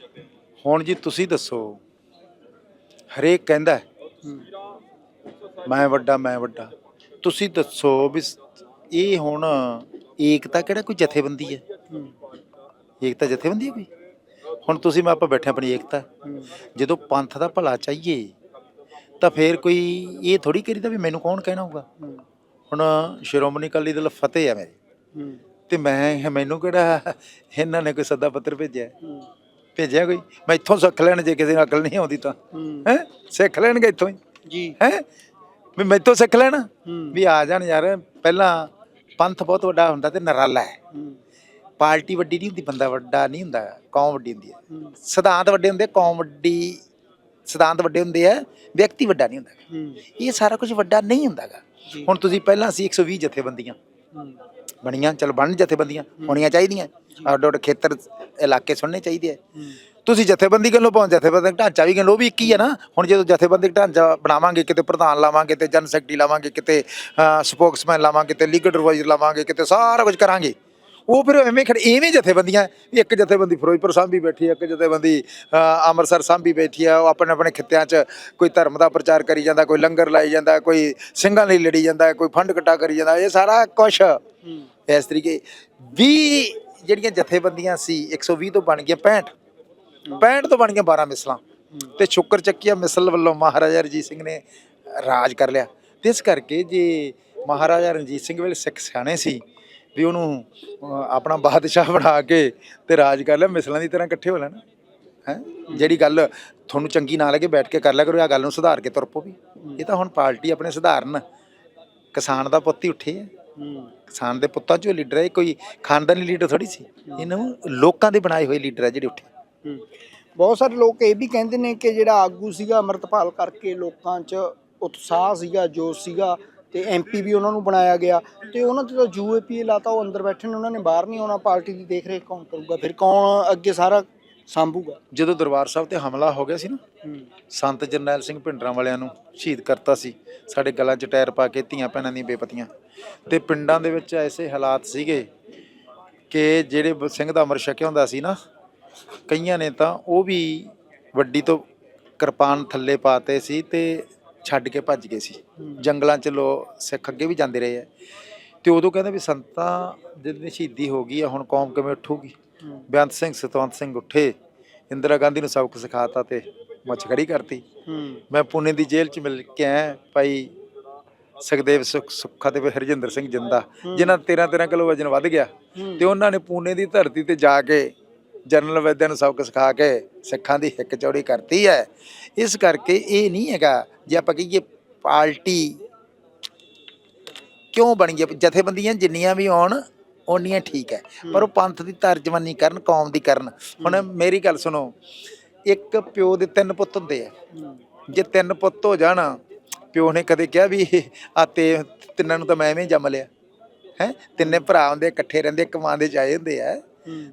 ਹੁਣ ਜੀ ਤੁਸੀਂ ਦੱਸੋ ਹਰੇਕ ਕਹਿੰਦਾ ਮੈਂ ਵੱਡਾ ਮੈਂ ਵੱਡਾ। ਤੁਸੀਂ ਦੱਸੋ ਵੀ ਇਹ ਹੁਣ ਏਕਤਾ ਕਿਹੜਾ ਕੋਈ ਜਥੇਬੰਦੀ ਹੂੰ। ਏਕਤਾ ਜਥੇਬੰਦੀ ਹੈ ਕੋਈ? ਹੁਣ ਤੁਸੀਂ ਮੈਂ ਆਪਾਂ ਬੈਠੇ ਆਪਣੀ ਏਕਤਾ। ਜਦੋਂ ਪੰਥ ਦਾ ਭਲਾ ਚਾਹੀਏ ਤਾਂ ਫੇਰ ਕੋਈ ਇਹ ਥੋੜੀ ਕਰੀਦਾ ਵੀ ਮੈਨੂੰ ਕੌਣ ਕਹਿਣਾ ਹੋਊਗਾ? ਹੁਣ ਸ਼੍ਰੋਮਣੀ ਅਕਾਲੀ ਦਲ ਫਤਿਹ ਹੈ ਮੇਰੀ। ਤੇ ਮੈਂ ਮੈਨੂੰ ਕਿਹੜਾ ਇਹਨਾਂ ਨੇ ਕੋਈ ਸੱਦਾ ਪੱਤਰ ਭੇਜਿਆ? ਭੇਜਿਆ ਕੋਈ? ਮੈਂ ਇੱਥੋਂ ਸਿੱਖ ਲੈਣ ਜੇ ਕਿਸੇ ਨੂੰ ਅਕਲ ਨਹੀਂ ਆਉਂਦੀ ਤਾਂ। ਹੂੰ। ਸਿੱਖ ਲੈਣਗੇ ਇੱਥੋਂ ਹੀ। ਜੀ। ਹੈ? ਵੀ ਮੈਥੋਂ ਸਿੱਖ ਲੈਣ। ਵੀ ਆ ਜਾਣ ਯਾਰ ਪਹਿਲਾਂ ਪੰਥ ਬਹੁਤ ਵੱਡਾ ਹੁੰਦਾ ਤੇ ਨਰਾਲਾ ਹੂੰ। ਪਾਰਟੀ ਵੱਡੀ ਨਹੀਂ ਹੁੰਦੀ ਬੰਦਾ ਵੱਡਾ ਨਹੀਂ ਹੁੰਦਾ ਕੌਮ ਵੱਡੀ ਹੁੰਦੀ ਹੈ। ਸਿਧਾਂਤ ਵੱਡੇ ਹੁੰਦੇ ਕੌਮ ਵੱਡੀ ਸਿਧਾਂਤ ਵੱਡੇ ਹੁੰਦੇ ਆ ਵਿਅਕਤੀ ਵੱਡਾ ਨਹੀਂ ਹੁੰਦਾ ਇਹ ਸਾਰਾ ਕੁਝ ਵੱਡਾ ਨਹੀਂ ਹੁੰਦਾਗਾ। ਹੁਣ ਤੁਸੀਂ ਪਹਿਲਾਂ ਸੀ 120 ਜਥੇਬੰਦੀਆਂ। ਬਣੀਆਂ ਚਲ ਬਣ ਜਥੇਬੰਦੀਆਂ ਹੋਣੀਆਂ ਚਾਹੀਦੀਆਂ। ਅੱਡ ਅੱਡ ਖੇਤਰ ਇਲਾਕੇ ਸੁਣਨੇ ਚਾਹੀਦੇ ਆ ਤੁਸੀਂ ਜਥੇਬੰਦੀ ਕਿਲੋ ਪਹੁੰਚ ਜਥੇਬੰਦਕ ਢਾਂਚਾ ਵੀ ਕਿਲੋ ਵੀ ਇੱਕ ਹੀ ਹੈ ਨਾ। ਹੁਣ ਜਦੋਂ ਜਥੇਬੰਦਕ ਢਾਂਚਾ ਬਣਾਵਾਂਗੇ ਕਿਤੇ ਪ੍ਰਧਾਨ ਲਾਵਾਂਗੇ ਤੇ ਜਨ ਸੈਕਟਰੀ ਲਾਵਾਂਗੇ ਕਿਤੇ ਸਪੋਕਸਮੈਨ ਲਾਵਾਂਗੇ ਤੇ ਲੀਗਲ ਐਡਵਾਈਜ਼ਰ ਲਾਵਾਂਗੇ ਕਿਤੇ ਸਾਰਾ ਕੁਝ ਕਰਾਂਗੇ। ਉਹ ਫਿਰ ਐਵੇਂ ਖੜੇ ਐਵੇਂ ਜਥੇਬੰਦੀਆਂ ਵੀ ਇੱਕ ਜਥੇਬੰਦੀ ਫਿਰੋਜ਼ਪੁਰ ਸਾਂਭੀ ਬੈਠੀ ਹੈ ਇੱਕ ਜਥੇਬੰਦੀ ਅੰਮ੍ਰਿਤਸਰ ਸਾਂਭੀ ਬੈਠੀ ਹੈ। ਉਹ ਆਪਣੇ ਆਪਣੇ ਖਿੱਤਿਆਂ 'ਚ ਕੋਈ ਧਰਮ ਦਾ ਪ੍ਰਚਾਰ ਕਰੀ ਜਾਂਦਾ ਕੋਈ ਲੰਗਰ ਲਾਈ ਜਾਂਦਾ ਕੋਈ ਸਿੰਘਾਂ ਲਈ ਲੜੀ ਜਾਂਦਾ ਕੋਈ ਫੰਡ ਇਕੱਠਾ ਕਰੀ ਜਾਂਦਾ। ਇਹ ਸਾਰਾ ਹੂੰ। ਇਸ ਤਰੀਕੇ 20 ਜਿਹੜੀਆਂ ਜਥੇਬੰਦੀਆਂ ਸੀ 120 ਤੋਂ ਬਣ ਗਈਆਂ 65 65 ਤੋਂ ਬਣ ਗਈਆਂ 12 ਮਿਸਲਾਂ। ਤੇ ਸ਼ੁਕਰ ਚੱਕੀਆ ਮਿਸਲ ਵੱਲੋਂ ਮਹਾਰਾਜਾ ਰਣਜੀਤ ਸਿੰਘ ਨੇ ਰਾਜ ਕਰ ਲਿਆ। ਤੇ ਇਸ ਕਰਕੇ ਜੇ ਮਹਾਰਾਜਾ ਰਣਜੀਤ ਸਿੰਘ ਵੇਲੇ ਸਿੱਖ ਸਿਆਣੇ ਸੀ ਵੀ ਉਹਨੂੰ ਆਪਣਾ ਬਾਦਸ਼ਾਹ ਬਣਾ ਕੇ ਤੇ ਰਾਜ ਕਰ ਲੈ ਮਿਸਲਾਂ ਦੀ ਤਰ੍ਹਾਂ ਇਕੱਠੇ ਹੋ ਲੈਣ। ਹੈ? ਜਿਹੜੀ ਗੱਲ ਤੁਹਾਨੂੰ ਚੰਗੀ ਨਾ ਲੱਗੇ, ਬੈਠ ਕੇ ਕਰ ਲਿਆ ਕਰੋ ਇਹ ਗੱਲ ਨੂੰ ਸੁਧਾਰ ਕੇ ਤੁਰ ਪੋ ਵੀ। ਇਹ ਤਾਂ ਹੁਣ ਪਾਰਟੀ ਆਪਣੇ ਸੁਧਾਰਨ। ਕਿਸਾਨ ਦਾ ਪੁੱਤ ਹੀ ਉੱਠੇ ਹੈ ਕਿਸਾਨ ਦੇ ਪੁੱਤਾਂ ਚੋਂ ਲੀਡਰ ਹੈ ਇਹ ਕੋਈ ਖਾਨਦਾਨੀ ਲੀਡਰ ਥੋੜੀ ਸੀ। ਇਹਨੂੰ ਲੋਕਾਂ ਦੇ ਬਣਾਏ ਹੋਏ ਲੀਡਰ ਹੈ ਜਿਹੜੇ ਉੱਠੇ। ਬਹੁਤ ਸਾਰੇ ਲੋਕ ਇਹ ਵੀ ਕਹਿੰਦੇ ਨੇ ਕਿ ਜਿਹੜਾ ਆਗੂ ਸੀਗਾ ਅਮਰਤਪਾਲ ਕਰਕੇ ਲੋਕਾਂ 'ਚ ਉਤਸ਼ਾਹ ਸੀਗਾ, ਜੋਸ਼ ਸੀਗਾ। ਤੇ ਐਮਪੀ ਵੀ ਉਹਨਾਂ ਨੂੰ ਬਣਾਇਆ ਗਿਆ ਤੇ ਉਹਨਾਂ ਤੇ ਤਾਂ ਯੂਏਪੀ ਲਾਤਾ ਉਹ ਅੰਦਰ ਬੈਠੇ ਨੇ ਉਹਨਾਂ ਨੇ ਬਾਹਰ ਨਹੀਂ ਆਉਣਾ ਪਾਰਟੀ ਦੀ ਦੇਖ ਰੇਖ ਕੌਣ ਕਰੂਗਾ? ਫਿਰ ਕੌਣ ਅੱਗੇ ਸਾਰਾ ਸੰਭੂਗਾ? ਜਦੋਂ ਦਰਬਾਰ ਸਾਹਿਬ ਤੇ ਹਮਲਾ ਹੋ ਗਿਆ ਸੀ ਨਾ ਸੰਤ ਜਰਨੈਲ ਸਿੰਘ ਭਿੰਡਰਾਂ ਵਾਲਿਆਂ ਨੂੰ ਸ਼ਹੀਦ ਕਰਤਾ ਸੀ ਸਾਡੇ ਗਲਾਂ 'ਚ ਟਾਇਰ ਪਾ ਕੇ ਧੀਆਂ ਭੈਣਾਂ ਦੀਆਂ ਬੇਪਤੀਆਂ। ਤੇ ਪਿੰਡਾਂ ਦੇ ਵਿੱਚ ਐਸੇ ਹਾਲਾਤ ਸੀਗੇ ਕਿ ਜਿਹੜੇ ਸਿੰਘ ਦਾ ਅਮਰ ਛਕਿਆ ਹੁੰਦਾ ਸੀ ਨਾ ਕਈਆਂ ਨੇ ਤਾਂ ਉਹ ਵੀ ਵੱਡੀ ਤੋਂ ਕਿਰਪਾਨ ਥੱਲੇ ਪਾਤੇ ਸੀ ਤੇ ਛੱਡ ਕੇ ਭੱਜ ਗਏ ਸੀ। ਜੰਗਲਾਂ 'ਚ ਲੋ, ਸਿੱਖ ਅੱਗੇ ਵੀ ਜਾਂਦੇ ਰਹੇ ਆ। ਤੇ ਉਦੋਂ ਕਹਿੰਦੇ ਵੀ ਸੰਤਾਂ ਜਿਹਦੀ ਸ਼ਹੀਦੀ ਹੋ ਗਈ ਆ, ਹੁਣ ਕੌਮ ਕਿਵੇਂ ਉੱਠੂਗੀ? ਬੇਅੰਤ ਸਿੰਘ, ਸਤਵੰਤ ਸਿੰਘ ਉੱਠੇ। ਇੰਦਰਾ ਗਾਂਧੀ ਨੂੰ ਸਬਕ ਸਿਖਾਤਾ ਤੇ ਮੁੱਛ ਖੜੀ ਕਰਤੀ। ਮੈਂ ਪੁਣੇ ਦੀ ਜੇਲ੍ਹ 'ਚ ਮਿਲ ਕੇ ਆਇਆ, ਭਾਈ ਸੁਖਦੇਵ ਸੁਖ, ਸੁੱਖਾ ਤੇ ਹਰਜਿੰਦਰ ਸਿੰਘ ਜਿੰਦਾ, ਜਿਨ੍ਹਾਂ 13 13 ਕਿਲੋ ਵਜਨ ਵੱਧ ਗਿਆ। ਤੇ ਉਹਨਾਂ ਨੇ ਪੁਣੇ ਦੀ ਧਰਤੀ ਤੇ ਜਾ ਕੇ ਜਨਰਲ ਵੈਦਿਆ ਨੂੰ ਸਬਕ ਸਿਖਾ ਕੇ ਸਿੱਖਾਂ ਦੀ ਹਿੱਕ ਚੌੜੀ ਕਰਤੀ ਹੈ। ਇਸ ਕਰਕੇ ਇਹ ਨਹੀਂ ਹੈਗਾ ਜੇ ਆਪਾਂ ਕਹੀਏ ਪਾਰਟੀ ਕਿਉਂ ਬਣ ਗਈ ਜਥੇਬੰਦੀਆਂ ਜਿੰਨੀਆਂ ਵੀ ਆਉਣ ਓਨੀਆਂ ਠੀਕ ਹੈ। ਪਰ ਉਹ ਪੰਥ ਦੀ ਤਰਜਮਾਨੀ ਕਰਨ ਕੌਮ ਦੀ ਕਰਨ। ਹੁਣ ਮੇਰੀ ਗੱਲ ਸੁਣੋ ਇੱਕ ਪਿਓ ਦੇ ਤਿੰਨ ਪੁੱਤ ਹੁੰਦੇ ਆ। ਜੇ ਤਿੰਨ ਪੁੱਤ ਹੋ ਜਾਣ ਪਿਓ ਨੇ ਕਦੇ ਕਿਹਾ ਵੀ ਆ ਤੇ ਤਿੰਨਾਂ ਨੂੰ ਤਾਂ ਮੈਂ ਐਵੇਂ ਜੰਮ ਲਿਆ। ਹੈ? ਤਿੰਨੇ ਭਰਾ ਹੁੰਦੇ ਇਕੱਠੇ ਰਹਿੰਦੇ ਕਮਾਉਂਦੇ ਜਾਏ ਹੁੰਦੇ ਆ।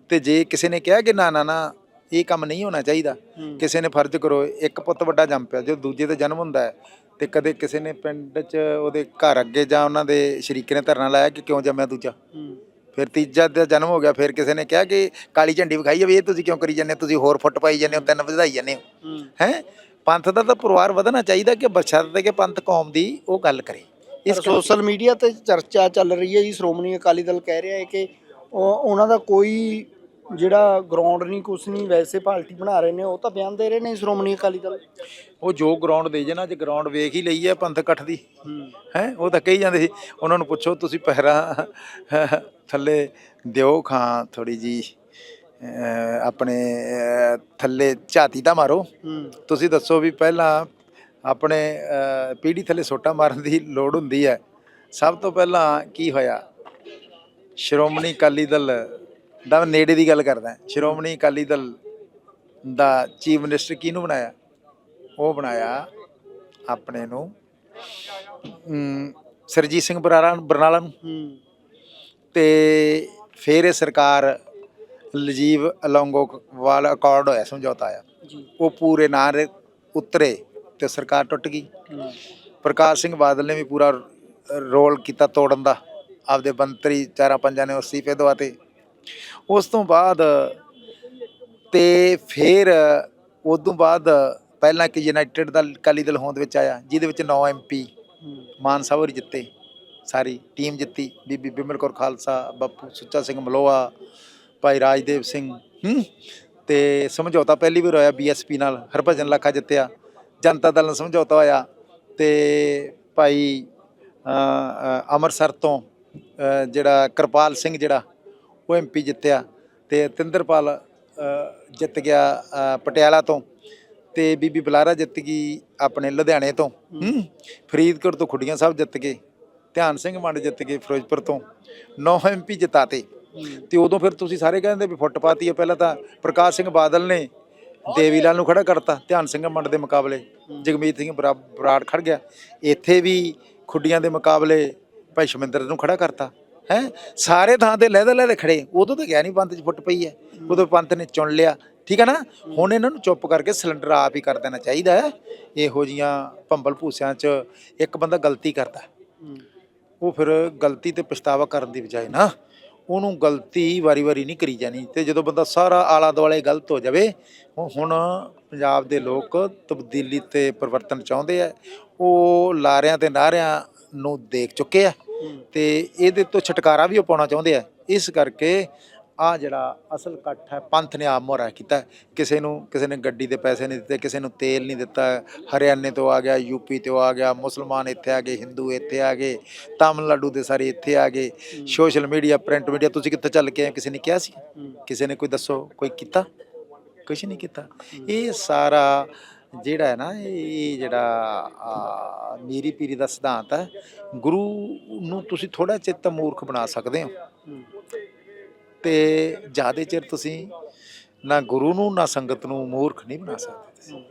ਤੇ ਜੇ ਕਿਸੇ ਨੇ ਕਿਹਾ ਕਿ ਨਾ ਨਾ ਨਾ ਇਹ ਕੰਮ ਨਹੀਂ ਹੋਣਾ ਚਾਹੀਦਾ। ਕਿਸੇ ਨੇ ਫਰਜ਼ ਕਰੋ ਇੱਕ ਪੁੱਤ ਵੱਡਾ ਜੰਮ ਪਿਆ ਜਦੋਂ ਦੂਜੇ ਦਾ ਜਨਮ ਹੁੰਦਾ ਹੈ ਤੇ ਕਦੇ ਕਿਸੇ ਨੇ ਪਿੰਡ 'ਚ ਉਹਦੇ ਘਰ ਅੱਗੇ ਜਾਂ ਉਹਨਾਂ ਦੇ ਸ਼ਰੀਕੇ ਨੇ ਧਰਨਾ ਲਾਇਆ ਕਿ ਕਿਉਂ ਜੰਮਿਆ ਦੂਜਾ? ਫਿਰ ਤੀਜਾ ਦਾ ਜਨਮ ਹੋ ਗਿਆ ਫਿਰ ਕਿਸੇ ਨੇ ਕਿਹਾ ਕਿ ਕਾਲੀ ਝੰਡੀ ਵਿਖਾਈ ਜਾਵੇ ਇਹ ਤੁਸੀਂ ਕਿਉਂ ਕਰੀ ਜਾਂਦੇ? ਤੁਸੀਂ ਹੋਰ ਫੁੱਟ ਪਾਈ ਜਾਂਦੇ ਹੋ ਤਿੰਨ ਵਧਾਈ ਜਾਂਦੇ ਹੋ। ਹੂੰ। ਪੰਥ ਦਾ ਤਾਂ ਪਰਿਵਾਰ ਵਧਣਾ ਚਾਹੀਦਾ ਕਿ ਬਸ਼ਰਤੇ ਕਿ ਪੰਥ ਕੌਮ ਦੀ ਉਹ ਗੱਲ ਕਰੇ। ਇਸ ਸੋਸ਼ਲ ਮੀਡੀਆ ਤੇ ਚਰਚਾ ਚੱਲ ਰਹੀ ਹੈ ਜੀ ਸ਼੍ਰੋਮਣੀ ਅਕਾਲੀ ਦਲ ਕਹਿ ਰਿਹਾ ਹੈ ਕਿ ਉਹਨਾਂ ਦਾ ਕੋਈ ਜਿਹੜਾ ਗਰਾਊਂਡ ਨਹੀਂ ਕੁਛ ਨਹੀਂ ਵੈਸੇ ਪਾਰਟੀ ਬਣਾ ਰਹੇ ਨੇ ਉਹ ਤਾਂ ਬਿਆਨ ਦੇ ਰਹੇ ਨੇ ਸ਼੍ਰੋਮਣੀ ਅਕਾਲੀ ਦਲ। ਉਹ ਜੋ ਗਰਾਊਂਡ ਦੇ ਜੇ ਨਾ ਜੇ ਗਰਾਊਂਡ ਵੇਖ ਹੀ ਲਈ ਹੈ ਪੰਥ ਇਕੱਠ ਦੀ। ਹੂੰ। ਉਹ ਤਾਂ ਕਹੀ ਜਾਂਦੇ ਸੀ ਉਹਨਾਂ ਨੂੰ ਪੁੱਛੋ ਤੁਸੀਂ ਪਹਿਰਾ ਥੱਲੇ ਦਿਓ ਖਾਂ ਥੋੜੀ ਜੀ ਆਪਣੇ ਥੱਲੇ ਝਾਤੀ ਤਾਂ ਮਾਰੋ। ਤੁਸੀਂ ਦੱਸੋ ਵੀ ਪਹਿਲਾਂ ਆਪਣੇ ਪੀੜੀ ਥੱਲੇ ਸੋਟਾ ਮਾਰਨ ਦੀ ਲੋੜ ਹੁੰਦੀ ਹੈ। ਸਭ ਤੋਂ ਪਹਿਲਾਂ ਕੀ ਹੋਇਆ? ਸ਼੍ਰੋਮਣੀ ਅਕਾਲੀ ਦਲ ਦਾ ਨੇੜੇ ਦੀ ਗੱਲ ਕਰਦਾ ਸ਼੍ਰੋਮਣੀ ਅਕਾਲੀ ਦਲ ਦਾ ਚੀਫ ਮਿਨਿਸਟਰ ਕਿਹਨੂੰ ਬਣਾਇਆ? ਉਹ ਬਣਾਇਆ ਆਪਣੇ ਨੂੰ ਸਰਜੀਤ ਸਿੰਘ ਬਰਾੜਾ ਬਰਨਾਲਾ ਨੂੰ। ਤੇ ਫਿਰ ਇਹ ਸਰਕਾਰ ਲਜੀਵ ਅਲੋਂਗੋ ਵਾਲਾ ਅਕਾਰਡ ਹੋਇਆ ਸਮਝੌਤਾ ਆਇਆ। ਜੀ। ਉਹ ਪੂਰੇ ਨਾਂ ਦੇ ਉਤਰੇ ਤੇ ਸਰਕਾਰ ਟੁੱਟ ਗਈ। ਪ੍ਰਕਾਸ਼ ਸਿੰਘ ਬਾਦਲ ਨੇ ਵੀ ਪੂਰਾ ਰੋਲ ਕੀਤਾ ਤੋੜਨ ਦਾ। ਆਪਦੇ ਮੰਤਰੀ ਚਾਰਾਂ ਪੰਜਾਂ ਨੇ ਅਸਤੀਫੇ ਦਵਾਤੇ ਉਸ ਤੋਂ ਬਾਅਦ ਤੇ ਫਿਰ ਉਸ ਤੋਂ ਬਾਅਦ ਪਹਿਲਾਂ ਕਿ ਯੂਨਾਈਟਿਡ ਦਾ ਅਕਾਲੀ ਦਲ ਹੋਂਦ ਵਿੱਚ ਆਇਆ ਜਿਹਦੇ ਵਿੱਚ 9 ਐਮਪੀ ਮਾਨ ਸਾਹਿਬ ਹੋਰ ਜਿੱਤੇ। ਸਾਰੀ ਟੀਮ ਜਿੱਤੀ। ਬੀਬੀ ਬਿਮਲ ਕੌਰ ਖਾਲਸਾ ਬਾਪੂ ਸੁੱਚਾ ਸਿੰਘ ਮਲੋਆ ਭਾਈ ਰਾਜਦੇਵ ਸਿੰਘ ਹੂੰ। ਤੇ ਸਮਝੌਤਾ ਪਹਿਲੀ ਵਾਰ ਹੋਇਆ ਬੀਐਸਪੀ ਨਾਲ। ਹਰਭਜਨ ਲੱਖਾ ਜਿੱਤਿਆ। ਜਨਤਾ ਦਲ ਨਾਲ ਸਮਝੌਤਾ ਹੋਇਆ। ਤੇ ਭਾਈ ਅ, ਅੰਮ੍ਰਿਤਸਰ ਤੋਂ ਜਿਹੜਾ ਕਿਰਪਾਲ ਸਿੰਘ ਜਿਹੜਾ, ਉਹ ਐਮਪੀ ਜਿੱਤਿਆ ਤੇ ਤਿੰਦਰਪਾਲ ਜਿੱਤ ਗਿਆ ਪਟਿਆਲਾ ਤੋਂ ਤੇ ਬੀਬੀ ਬਲਾਰਾ ਜਿੱਤ ਗਈ ਆਪਣੇ ਲੁਧਿਆਣੇ ਤੋਂ। ਫਰੀਦਕੋਟ ਤੋਂ ਖੁੱਡੀਆਂ ਸਾਹਿਬ ਜਿੱਤ ਗਏ, ਧਿਆਨ ਸਿੰਘ ਮੰਡ ਜਿੱਤ ਗਏ ਫਿਰੋਜ਼ਪੁਰ ਤੋਂ 9 ਐਮਪੀ ਜਿਤਾਤੇ। ਤੇ ਉਦੋਂ ਫਿਰ ਤੁਸੀਂ ਸਾਰੇ ਕਹਿੰਦੇ ਵੀ ਫੁੱਟ ਪਾਤੀ ਹੈ ਪਹਿਲਾਂ ਤਾਂ ਪ੍ਰਕਾਸ਼ ਸਿੰਘ ਬਾਦਲ ਨੇ ਦੇਵੀ ਲਾਲ ਨੂੰ ਖੜਾ ਕਰਤਾ, ਧਿਆਨ ਸਿੰਘ ਮੰਡ ਦੇ ਮੁਕਾਬਲੇ। ਜਗਮੀਤ ਸਿੰਘ ਬਰਾ- ਬਰਾੜ ਖੜ ਗਿਆ। ਇੱਥੇ ਵੀ ਖੁੱਡੀਆਂ ਦੇ ਮੁਕਾਬਲੇ ਭਾਈ ਸ਼ਮਿੰਦਰ ਨੂੰ ਖੜਾ ਕਰਤਾ, ਹੈ? ਸਾਰੇ ਥਾਂ ਤੇ ਲਹਿਦੇ ਲਹਿਦੇ ਖੜੇ। ਉਦੋਂ ਤਾਂ ਗਿਆ ਨਹੀਂ ਪੰਥ 'ਚ ਫੁੱਟ ਪਈ ਹੈ ਉਦੋਂ ਪੰਥ ਨੇ ਚੁਣ ਲਿਆ। ਠੀਕ ਹੈ ਨਾ? ਹੁਣ ਇਹਨਾਂ ਨੂੰ ਚੁੱਪ ਕਰਕੇ ਸਿਲੰਡਰ ਆਪ ਹੀ ਕਰ ਦੇਣਾ ਚਾਹੀਦਾ ਹੈ ਇਹੋ ਜੀਆਂ ਭੰਬਲ ਭੂਸਿਆਂ 'ਚ ਇੱਕ ਬੰਦਾ ਗਲਤੀ ਕਰਦਾ। ਉਹ ਫਿਰ ਗਲਤੀ ਤੇ ਪਛਤਾਵਾ ਕਰਨ ਦੀ ਬਜਾਏ ਨਾ, ਉਹਨੂੰ ਗਲਤੀ ਵਾਰੀ-ਵਾਰੀ ਨਹੀਂ ਕਰੀ ਜਾਣੀ। ਤੇ ਜਦੋਂ ਬੰਦਾ ਸਾਰਾ ਆਲਾ ਦੁਆਲੇ ਗਲਤ ਹੋ ਜਾਵੇ ਹੁਣ ਪੰਜਾਬ ਦੇ ਲੋਕ ਤਬਦੀਲੀ ਤੇ ਪਰਿਵਰਤਨ ਚਾਹੁੰਦੇ ਆ ਉਹ ਲਾਰਿਆਂ ਤੇ ਨਾਰਿਆਂ ਨੂੰ ਦੇਖ ਚੁੱਕੇ ਆ ਤੇ ਇਹਦੇ ਤੋਂ ਛੁਟਕਾਰਾ ਵੀ ਉਹ ਪਾਉਣਾ ਚਾਹੁੰਦੇ ਆ। ਇਸ ਕਰਕੇ ਆ ਜਿਹੜਾ ਅਸਲ ਇਕੱਠ ਹੈ ਪੰਥ ਨੇ ਆਪ ਮੋਹਰਾ ਕੀਤਾ। ਕਿਸੇ ਨੂੰ ਕਿਸੇ ਨੇ ਗੱਡੀ ਦੇ ਪੈਸੇ ਨਹੀਂ ਦਿੱਤੇ ਕਿਸੇ ਨੂੰ ਤੇਲ ਨਹੀਂ ਦਿੱਤਾ। ਹਰਿਆਣੇ ਤੋਂ ਆ ਗਿਆ ਯੂਪੀ ਤੋਂ ਆ ਗਿਆ ਮੁਸਲਮਾਨ ਇੱਥੇ ਆ ਗਏ ਹਿੰਦੂ ਇੱਥੇ ਆ ਗਏ ਤਾਮਿਲਨਾਡੂ ਦੇ ਸਾਰੇ ਇੱਥੇ ਆ ਗਏ। ਸੋਸ਼ਲ ਮੀਡੀਆ ਪ੍ਰਿੰਟ ਮੀਡੀਆ ਤੁਸੀਂ ਕਿੱਥੇ ਚੱਲ ਕੇ ਆਏ? ਕਿਸੇ ਨੇ ਕਿਹਾ ਸੀ? ਕਿਸੇ ਨੇ ਕੋਈ ਦੱਸੋ ਕੋਈ ਕੀਤਾ? ਕੁਛ ਨਹੀਂ ਕੀਤਾ। ਇਹ ਸਾਰਾ ਜਿਹੜਾ ਹੈ ਨਾ, ਇਹ ਜਿਹੜਾ ਮੀਰੀ ਪੀਰੀ ਦਾ ਸਿਧਾਂਤ ਹੈ, ਗੁਰੂ ਨੂੰ ਤੁਸੀਂ ਥੋੜਾ ਚਿੱਤ ਮੂਰਖ ਬਣਾ ਸਕਦੇ ਹੋ। ਤੇ ਜ਼ਿਆਦਾ ਚਿਰ ਤੁਸੀਂ ਨਾ ਗੁਰੂ ਨੂੰ, ਨਾ ਸੰਗਤ ਨੂੰ ਮੂਰਖ ਨਹੀਂ ਬਣਾ ਸਕਦੇ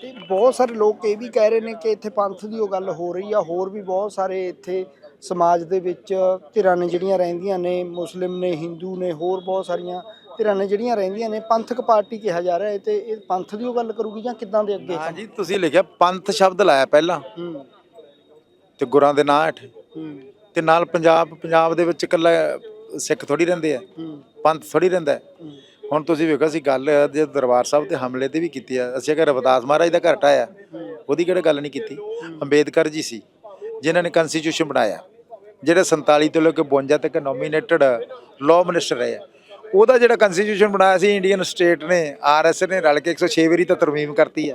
ਤੇ ਬਹੁਤ ਸਾਰੇ ਲੋਕ ਇਹ ਵੀ ਕਹਿ ਰਹੇ ਨੇ ਕਿ ਇੱਥੇ ਪੰਥ ਦੀ ਉਹ ਗੱਲ ਹੋ ਰਹੀ ਆ, ਹੋਰ ਵੀ ਬਹੁਤ ਸਾਰੇ ਇੱਥੇ ਸਮਾਜ ਦੇ ਵਿੱਚ ਧਿਰਾਂ ਨੇ ਜਿਹੜੀਆਂ ਰਹਿੰਦੀਆਂ ਨੇ, ਮੁਸਲਿਮ ਨੇ, ਹਿੰਦੂ ਨੇ, ਹੋਰ ਬਹੁਤ ਸਾਰੀਆਂ ਧਿਰਾਂ ਨੇ ਜਿਹੜੀਆਂ ਰਹਿੰਦੀਆਂ ਨੇ ਪੰਥਕ ਪਾਰਟੀ ਕਿਹਾ ਜਾ ਰਿਹਾ ਹੈ ਤੇ ਇਹ ਪੰਥ ਦੀ ਉਹ ਗੱਲ ਕਰੂਗੀ ਜਾਂ ਕਿੱਦਾਂ ਦੇ ਅੱਗੇ? ਹਾਂ ਜੀ ਤੁਸੀਂ ਲਿਖਿਆ ਪੰਥ ਸ਼ਬਦ ਲਾਇਆ ਪਹਿਲਾਂ। ਹੂੰ। ਤੇ ਗੁਰਾਂ ਦੇ ਨਾਂ ਹੇਠ। ਹੂੰ। ਤੇ ਨਾਲ ਪੰਜਾਬ ਪੰਜਾਬ ਦੇ ਵਿੱਚ ਇਕੱਲਾ ਸਿੱਖ ਥੋੜੀ ਰਹਿੰਦੇ ਆ। ਪੰਥ ਥੋੜੀ ਰਹਿੰਦਾ ਹੁਣ ਤੁਸੀਂ ਵੇਖੋ ਅਸੀਂ ਗੱਲ ਜੇ ਦਰਬਾਰ ਸਾਹਿਬ ਤੇ ਹਮਲੇ ਤੇ ਵੀ ਕੀਤੀ ਆ। ਅਸੀਂ ਅਗਰ ਰਵਿਦਾਸ ਮਹਾਰਾਜ ਦਾ ਘਰ ਢਾਇਆ ਉਹਦੀ ਕਿਹੜੇ ਗੱਲ ਨਹੀਂ ਕੀਤੀ? ਅੰਬੇਦਕਰ ਜੀ ਸੀ ਜਿਨ੍ਹਾਂ ਨੇ ਕਨਸਟੀਟਿਊਸ਼ਨ ਬਣਾਇਆ। ਜਿਹੜੇ 47 ਤੋਂ ਲੈ ਕੇ 52 ਤੱਕ ਨੋਮੀਨੇਟਡ ਲਾਅ ਮਿਨਿਸਟਰ ਰਹੇ ਆ। ਉਹਦਾ ਜਿਹੜਾ ਕਨਸਟੀਟਿਊਸ਼ਨ ਬਣਾਇਆ ਸੀ ਇੰਡੀਅਨ ਸਟੇਟ ਨੇ ਆਰਐਸ ਨੇ ਰਲ ਕੇ 106 ਵਾਰੀ ਤਾਂ ਤਰਮੀਮ ਕਰਤੀ ਹੈ।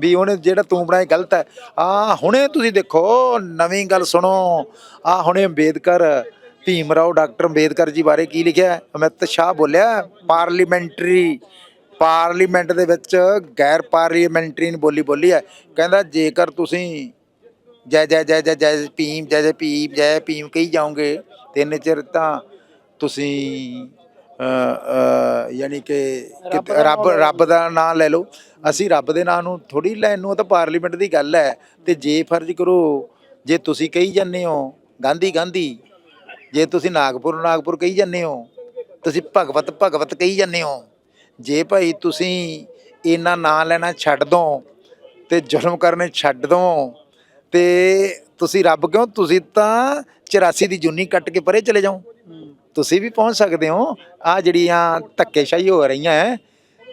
ਵੀ ਉਹਨੇ ਜਿਹੜਾ ਤੂੰ ਬਣਾਇਆ ਗਲਤ ਹੈ। ਆ ਹੁਣੇ ਤੁਸੀਂ ਦੇਖੋ, ਨਵੀਂ ਗੱਲ ਸੁਣੋ। ਆ ਹੁਣੇ ਅੰਬੇਦਕਰ ਭੀਮ ਰਾਓ ਡਾਕਟਰ ਅੰਬੇਦਕਰ ਜੀ ਬਾਰੇ ਕੀ ਲਿਖਿਆ ਅਮਿਤ ਸ਼ਾਹ ਬੋਲਿਆ ਪਾਰਲੀਮੈਂਟਰੀ ਪਾਰਲੀਮੈਂਟ ਦੇ ਵਿੱਚ ਗੈਰ ਪਾਰਲੀਮੈਂਟਰੀ ਨੇ ਬੋਲੀ ਬੋਲੀ ਹੈ। ਕਹਿੰਦਾ, ਜੇਕਰ ਤੁਸੀਂ ਜੈ ਜੈ ਜੈ ਜੈ ਜੈ, ਭੀਮ, ਜੈ ਜੈ, ਭੀਮ ਜੈ, ਭੀਮ ਕਹੀ ਜਾਓਗੇ, ਤਿੰਨ ਚਿਰ ਤਾਂ ਤੁਸੀਂ ਯਾਨੀ ਕਿ ਰੱਬ ਰੱਬ ਦਾ ਨਾਮ ਲੈ ਲਓ। ਅਸੀਂ ਰੱਬ ਦੇ ਨਾਮ ਨੂੰ ਥੋੜੀ ਲੈਣ ਨੂੰ ਤਾਂ ਪਾਰਲੀਮੈਂਟ ਦੀ ਗੱਲ ਹੈ। ਤੇ ਜੇ ਫਰਜ਼ ਕਰੋ ਜੇ ਤੁਸੀਂ ਕਹੀ ਜਾਂਦੇ ਹੋ ਗਾਂਧੀ ਗਾਂਧੀ ਜੇ ਤੁਸੀਂ ਨਾਗਪੁਰ ਨਾਗਪੁਰ ਕਹੀ ਜਾਂਦੇ ਹੋ ਤੁਸੀਂ ਭਗਵਤ ਭਗਵਤ ਕਹੀ ਜਾਂਦੇ ਹੋ। ਜੇ ਭਾਈ ਤੁਸੀਂ ਇਹਨਾਂ ਨਾਂ ਲੈਣਾ ਛੱਡ ਦੋ ਤੇ ਜ਼ੁਲਮ ਕਰਨੇ ਛੱਡ ਦੋ ਤੇ ਤੁਸੀਂ ਰੱਬ ਕਿਉਂ? ਤੁਸੀਂ ਤਾਂ 84 ਦੀ ਜੁਨੀ ਕੱਟ ਕੇ ਪਰੇ ਚਲੇ ਜਾਓ। ਤੁਸੀਂ ਵੀ ਪਹੁੰਚ ਸਕਦੇ ਹੋ। ਆ ਜਿਹੜੀਆਂ ਧੱਕੇਸ਼ਾਹੀ ਹੋ ਰਹੀਆਂ ਹੈ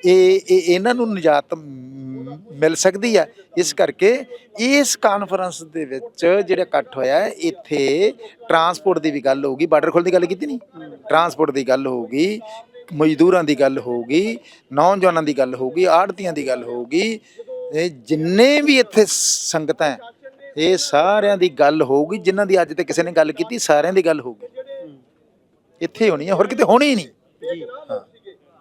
ਇਹ ਇਹ- ਇਹਨਾਂ ਨੂੰ ਨਿਜਾਤ ਮ- ਮਿਲ ਸਕਦੀ ਹੈ ਇਸ ਕਰਕੇ ਇਸ ਕਾਨਫਰੰਸ ਦੇ ਵਿੱਚ ਜਿਹੜਾ ਇਕੱਠ ਹੋਇਆ ਹੈ, ਇੱਥੇ ਟਰਾਂਸਪੋਰਟ ਦੀ ਵੀ ਗੱਲ ਹੋਊਗੀ। ਬਾਰਡਰ ਖੋਲ੍ਹਣ ਦੀ ਗੱਲ ਕੀਤੀ ਨਹੀਂ? ਟਰਾਂਸਪੋਰਟ ਦੀ ਗੱਲ ਹੋਊਗੀ ਮਜ਼ਦੂਰਾਂ ਦੀ ਗੱਲ ਹੋਊਗੀ ਨੌਜਵਾਨਾਂ ਦੀ ਗੱਲ ਹੋਊਗੀ ਆੜਤੀਆਂ ਦੀ ਗੱਲ ਹੋਊਗੀ। ਇਹ ਜਿੰਨੇ ਵੀ ਇੱਥੇ ਸੰਗਤਾਂ ਹੈ, ਇਹ ਸਾਰਿਆਂ ਦੀ ਗੱਲ ਹੋਊਗੀ। ਜਿਨ੍ਹਾਂ ਦੀ ਅੱਜ ਤੱਕ ਕਿਸੇ ਨੇ ਗੱਲ ਕੀਤੀ ਸਾਰਿਆਂ ਦੀ ਗੱਲ ਹੋਊਗੀ। ਇੱਥੇ ਹੋਣੀ ਹੈ ਹੋਰ ਕਿਤੇ ਹੋਣੀ ਨਹੀਂ। ਜੀ।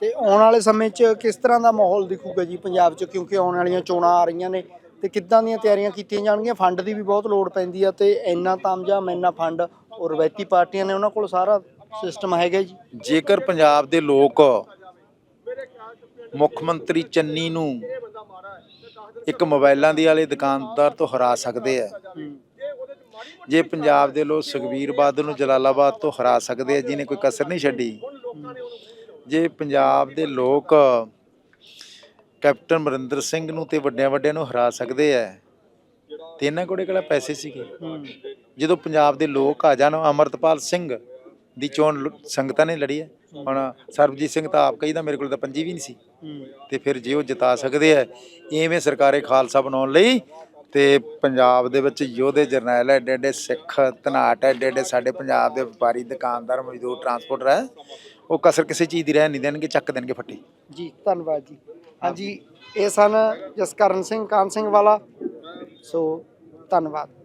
ਤੇ ਆਉਣ ਵਾਲੇ ਸਮੇਂ 'ਚ ਕਿਸ ਤਰ੍ਹਾਂ ਦਾ ਮਾਹੌਲ ਦਿਖੂਗਾ ਜੀ ਪੰਜਾਬ 'ਚ? ਕਿਉਂਕਿ ਆਉਣ ਵਾਲੀਆਂ ਚੋਣਾਂ ਆ ਰਹੀਆਂ ਨੇ ਤੇ ਕਿੱਦਾਂ ਦੀਆਂ ਤਿਆਰੀਆਂ ਕੀਤੀਆਂ ਜਾਣਗੀਆਂ? ਫੰਡ ਦੀ ਵੀ ਬਹੁਤ ਲੋੜ ਪੈਂਦੀ ਆ ਤੇ ਇੰਨਾ ਤਾਮਝਾਮ ਇੰਨਾ ਫੰਡ ਉਹ ਰਵਾਇਤੀ ਪਾਰਟੀਆਂ ਨੇ ਉਹਨਾਂ ਕੋਲ ਸਾਰਾ ਸਿਸਟਮ ਹੈਗਾ ਜੀ। ਜੇਕਰ ਪੰਜਾਬ ਦੇ ਲੋਕ ਮੁੱਖ ਮੰਤਰੀ ਚੰਨੀ ਨੂੰ ਇੱਕ ਮੋਬਾਈਲਾਂ ਦੀ ਵਾਲੇ ਦੁਕਾਨਦਾਰ ਤੋਂ ਹਰਾ ਸਕਦੇ ਆ ਜੇ ਪੰਜਾਬ ਦੇ ਲੋਕ ਸੁਖਬੀਰ ਬਾਦਲ ਨੂੰ ਜਲਾਲਾਬਾਦ ਤੋਂ ਹਰਾ ਸਕਦੇ ਆ ਜਿਹਨੇ ਕੋਈ ਕਸਰ ਨਹੀਂ ਛੱਡੀ ਜੇ ਪੰਜਾਬ ਦੇ ਲੋਕ ਕੈਪਟਨ ਅਮਰਿੰਦਰ ਸਿੰਘ ਨੂੰ ਤੇ ਵੱਡਿਆਂ ਵੱਡਿਆਂ ਨੂੰ ਹਰਾ ਸਕਦੇ ਆ ਤੇ ਇਹਨਾਂ ਕੋਲੇ ਕਿਹੜਾ ਪੈਸੇ ਸੀਗੇ? ਜਦੋਂ ਪੰਜਾਬ ਦੇ ਲੋਕ ਆ ਜਾਣ ਅਮਰਤਪਾਲ ਸਿੰਘ ਦੀ ਚੋਣ ਸੰਗਤਾਂ ਨੇ ਲੜੀ ਹੈ ਹੁਣ ਸਰਬਜੀਤ ਸਿੰਘ ਤਾਂ ਆਪ ਕਹੀਦਾ ਮੇਰੇ ਕੋਲ ਤਾਂ ਪੰਜੀ ਵੀ ਨਹੀਂ ਸੀ। ਤੇ ਫਿਰ ਜੇ ਉਹ ਜਿਤਾ ਸਕਦੇ ਆ ਐਵੇਂ ਸਰਕਾਰੇ ਖਾਲਸਾ ਬਣਾਉਣ ਲਈ ਤੇ ਪੰਜਾਬ ਦੇ ਵਿੱਚ ਯੋਧੇ ਜਰਨੈਲ ਐਡੇ ਐਡੇ ਸਿੱਖ ਧਨਾਟ, ਐਡੇ ਐਡੇ ਸਾਡੇ ਪੰਜਾਬ ਦੇ ਵਪਾਰੀ, ਦੁਕਾਨਦਾਰ, ਮਜ਼ਦੂਰ, ਟਰਾਂਸਪੋਰਟਰ ਹੈ, ਉਹ ਕਸਰ ਕਿਸੇ ਚੀਜ਼ ਦੀ ਰਹਿ ਨਹੀਂ ਦੇਣਗੇ, ਚੱਕ ਦੇਣਗੇ ਫੱਟੀ। ਜੀ, ਧੰਨਵਾਦ ਜੀ। ਹਾਂਜੀ, ਇਹ ਸਨ ਜਸਕਰਨ ਸਿੰਘ, ਕਾਨ ਸਿੰਘ ਵਾਲਾ। ਸੋ, ਧੰਨਵਾਦ।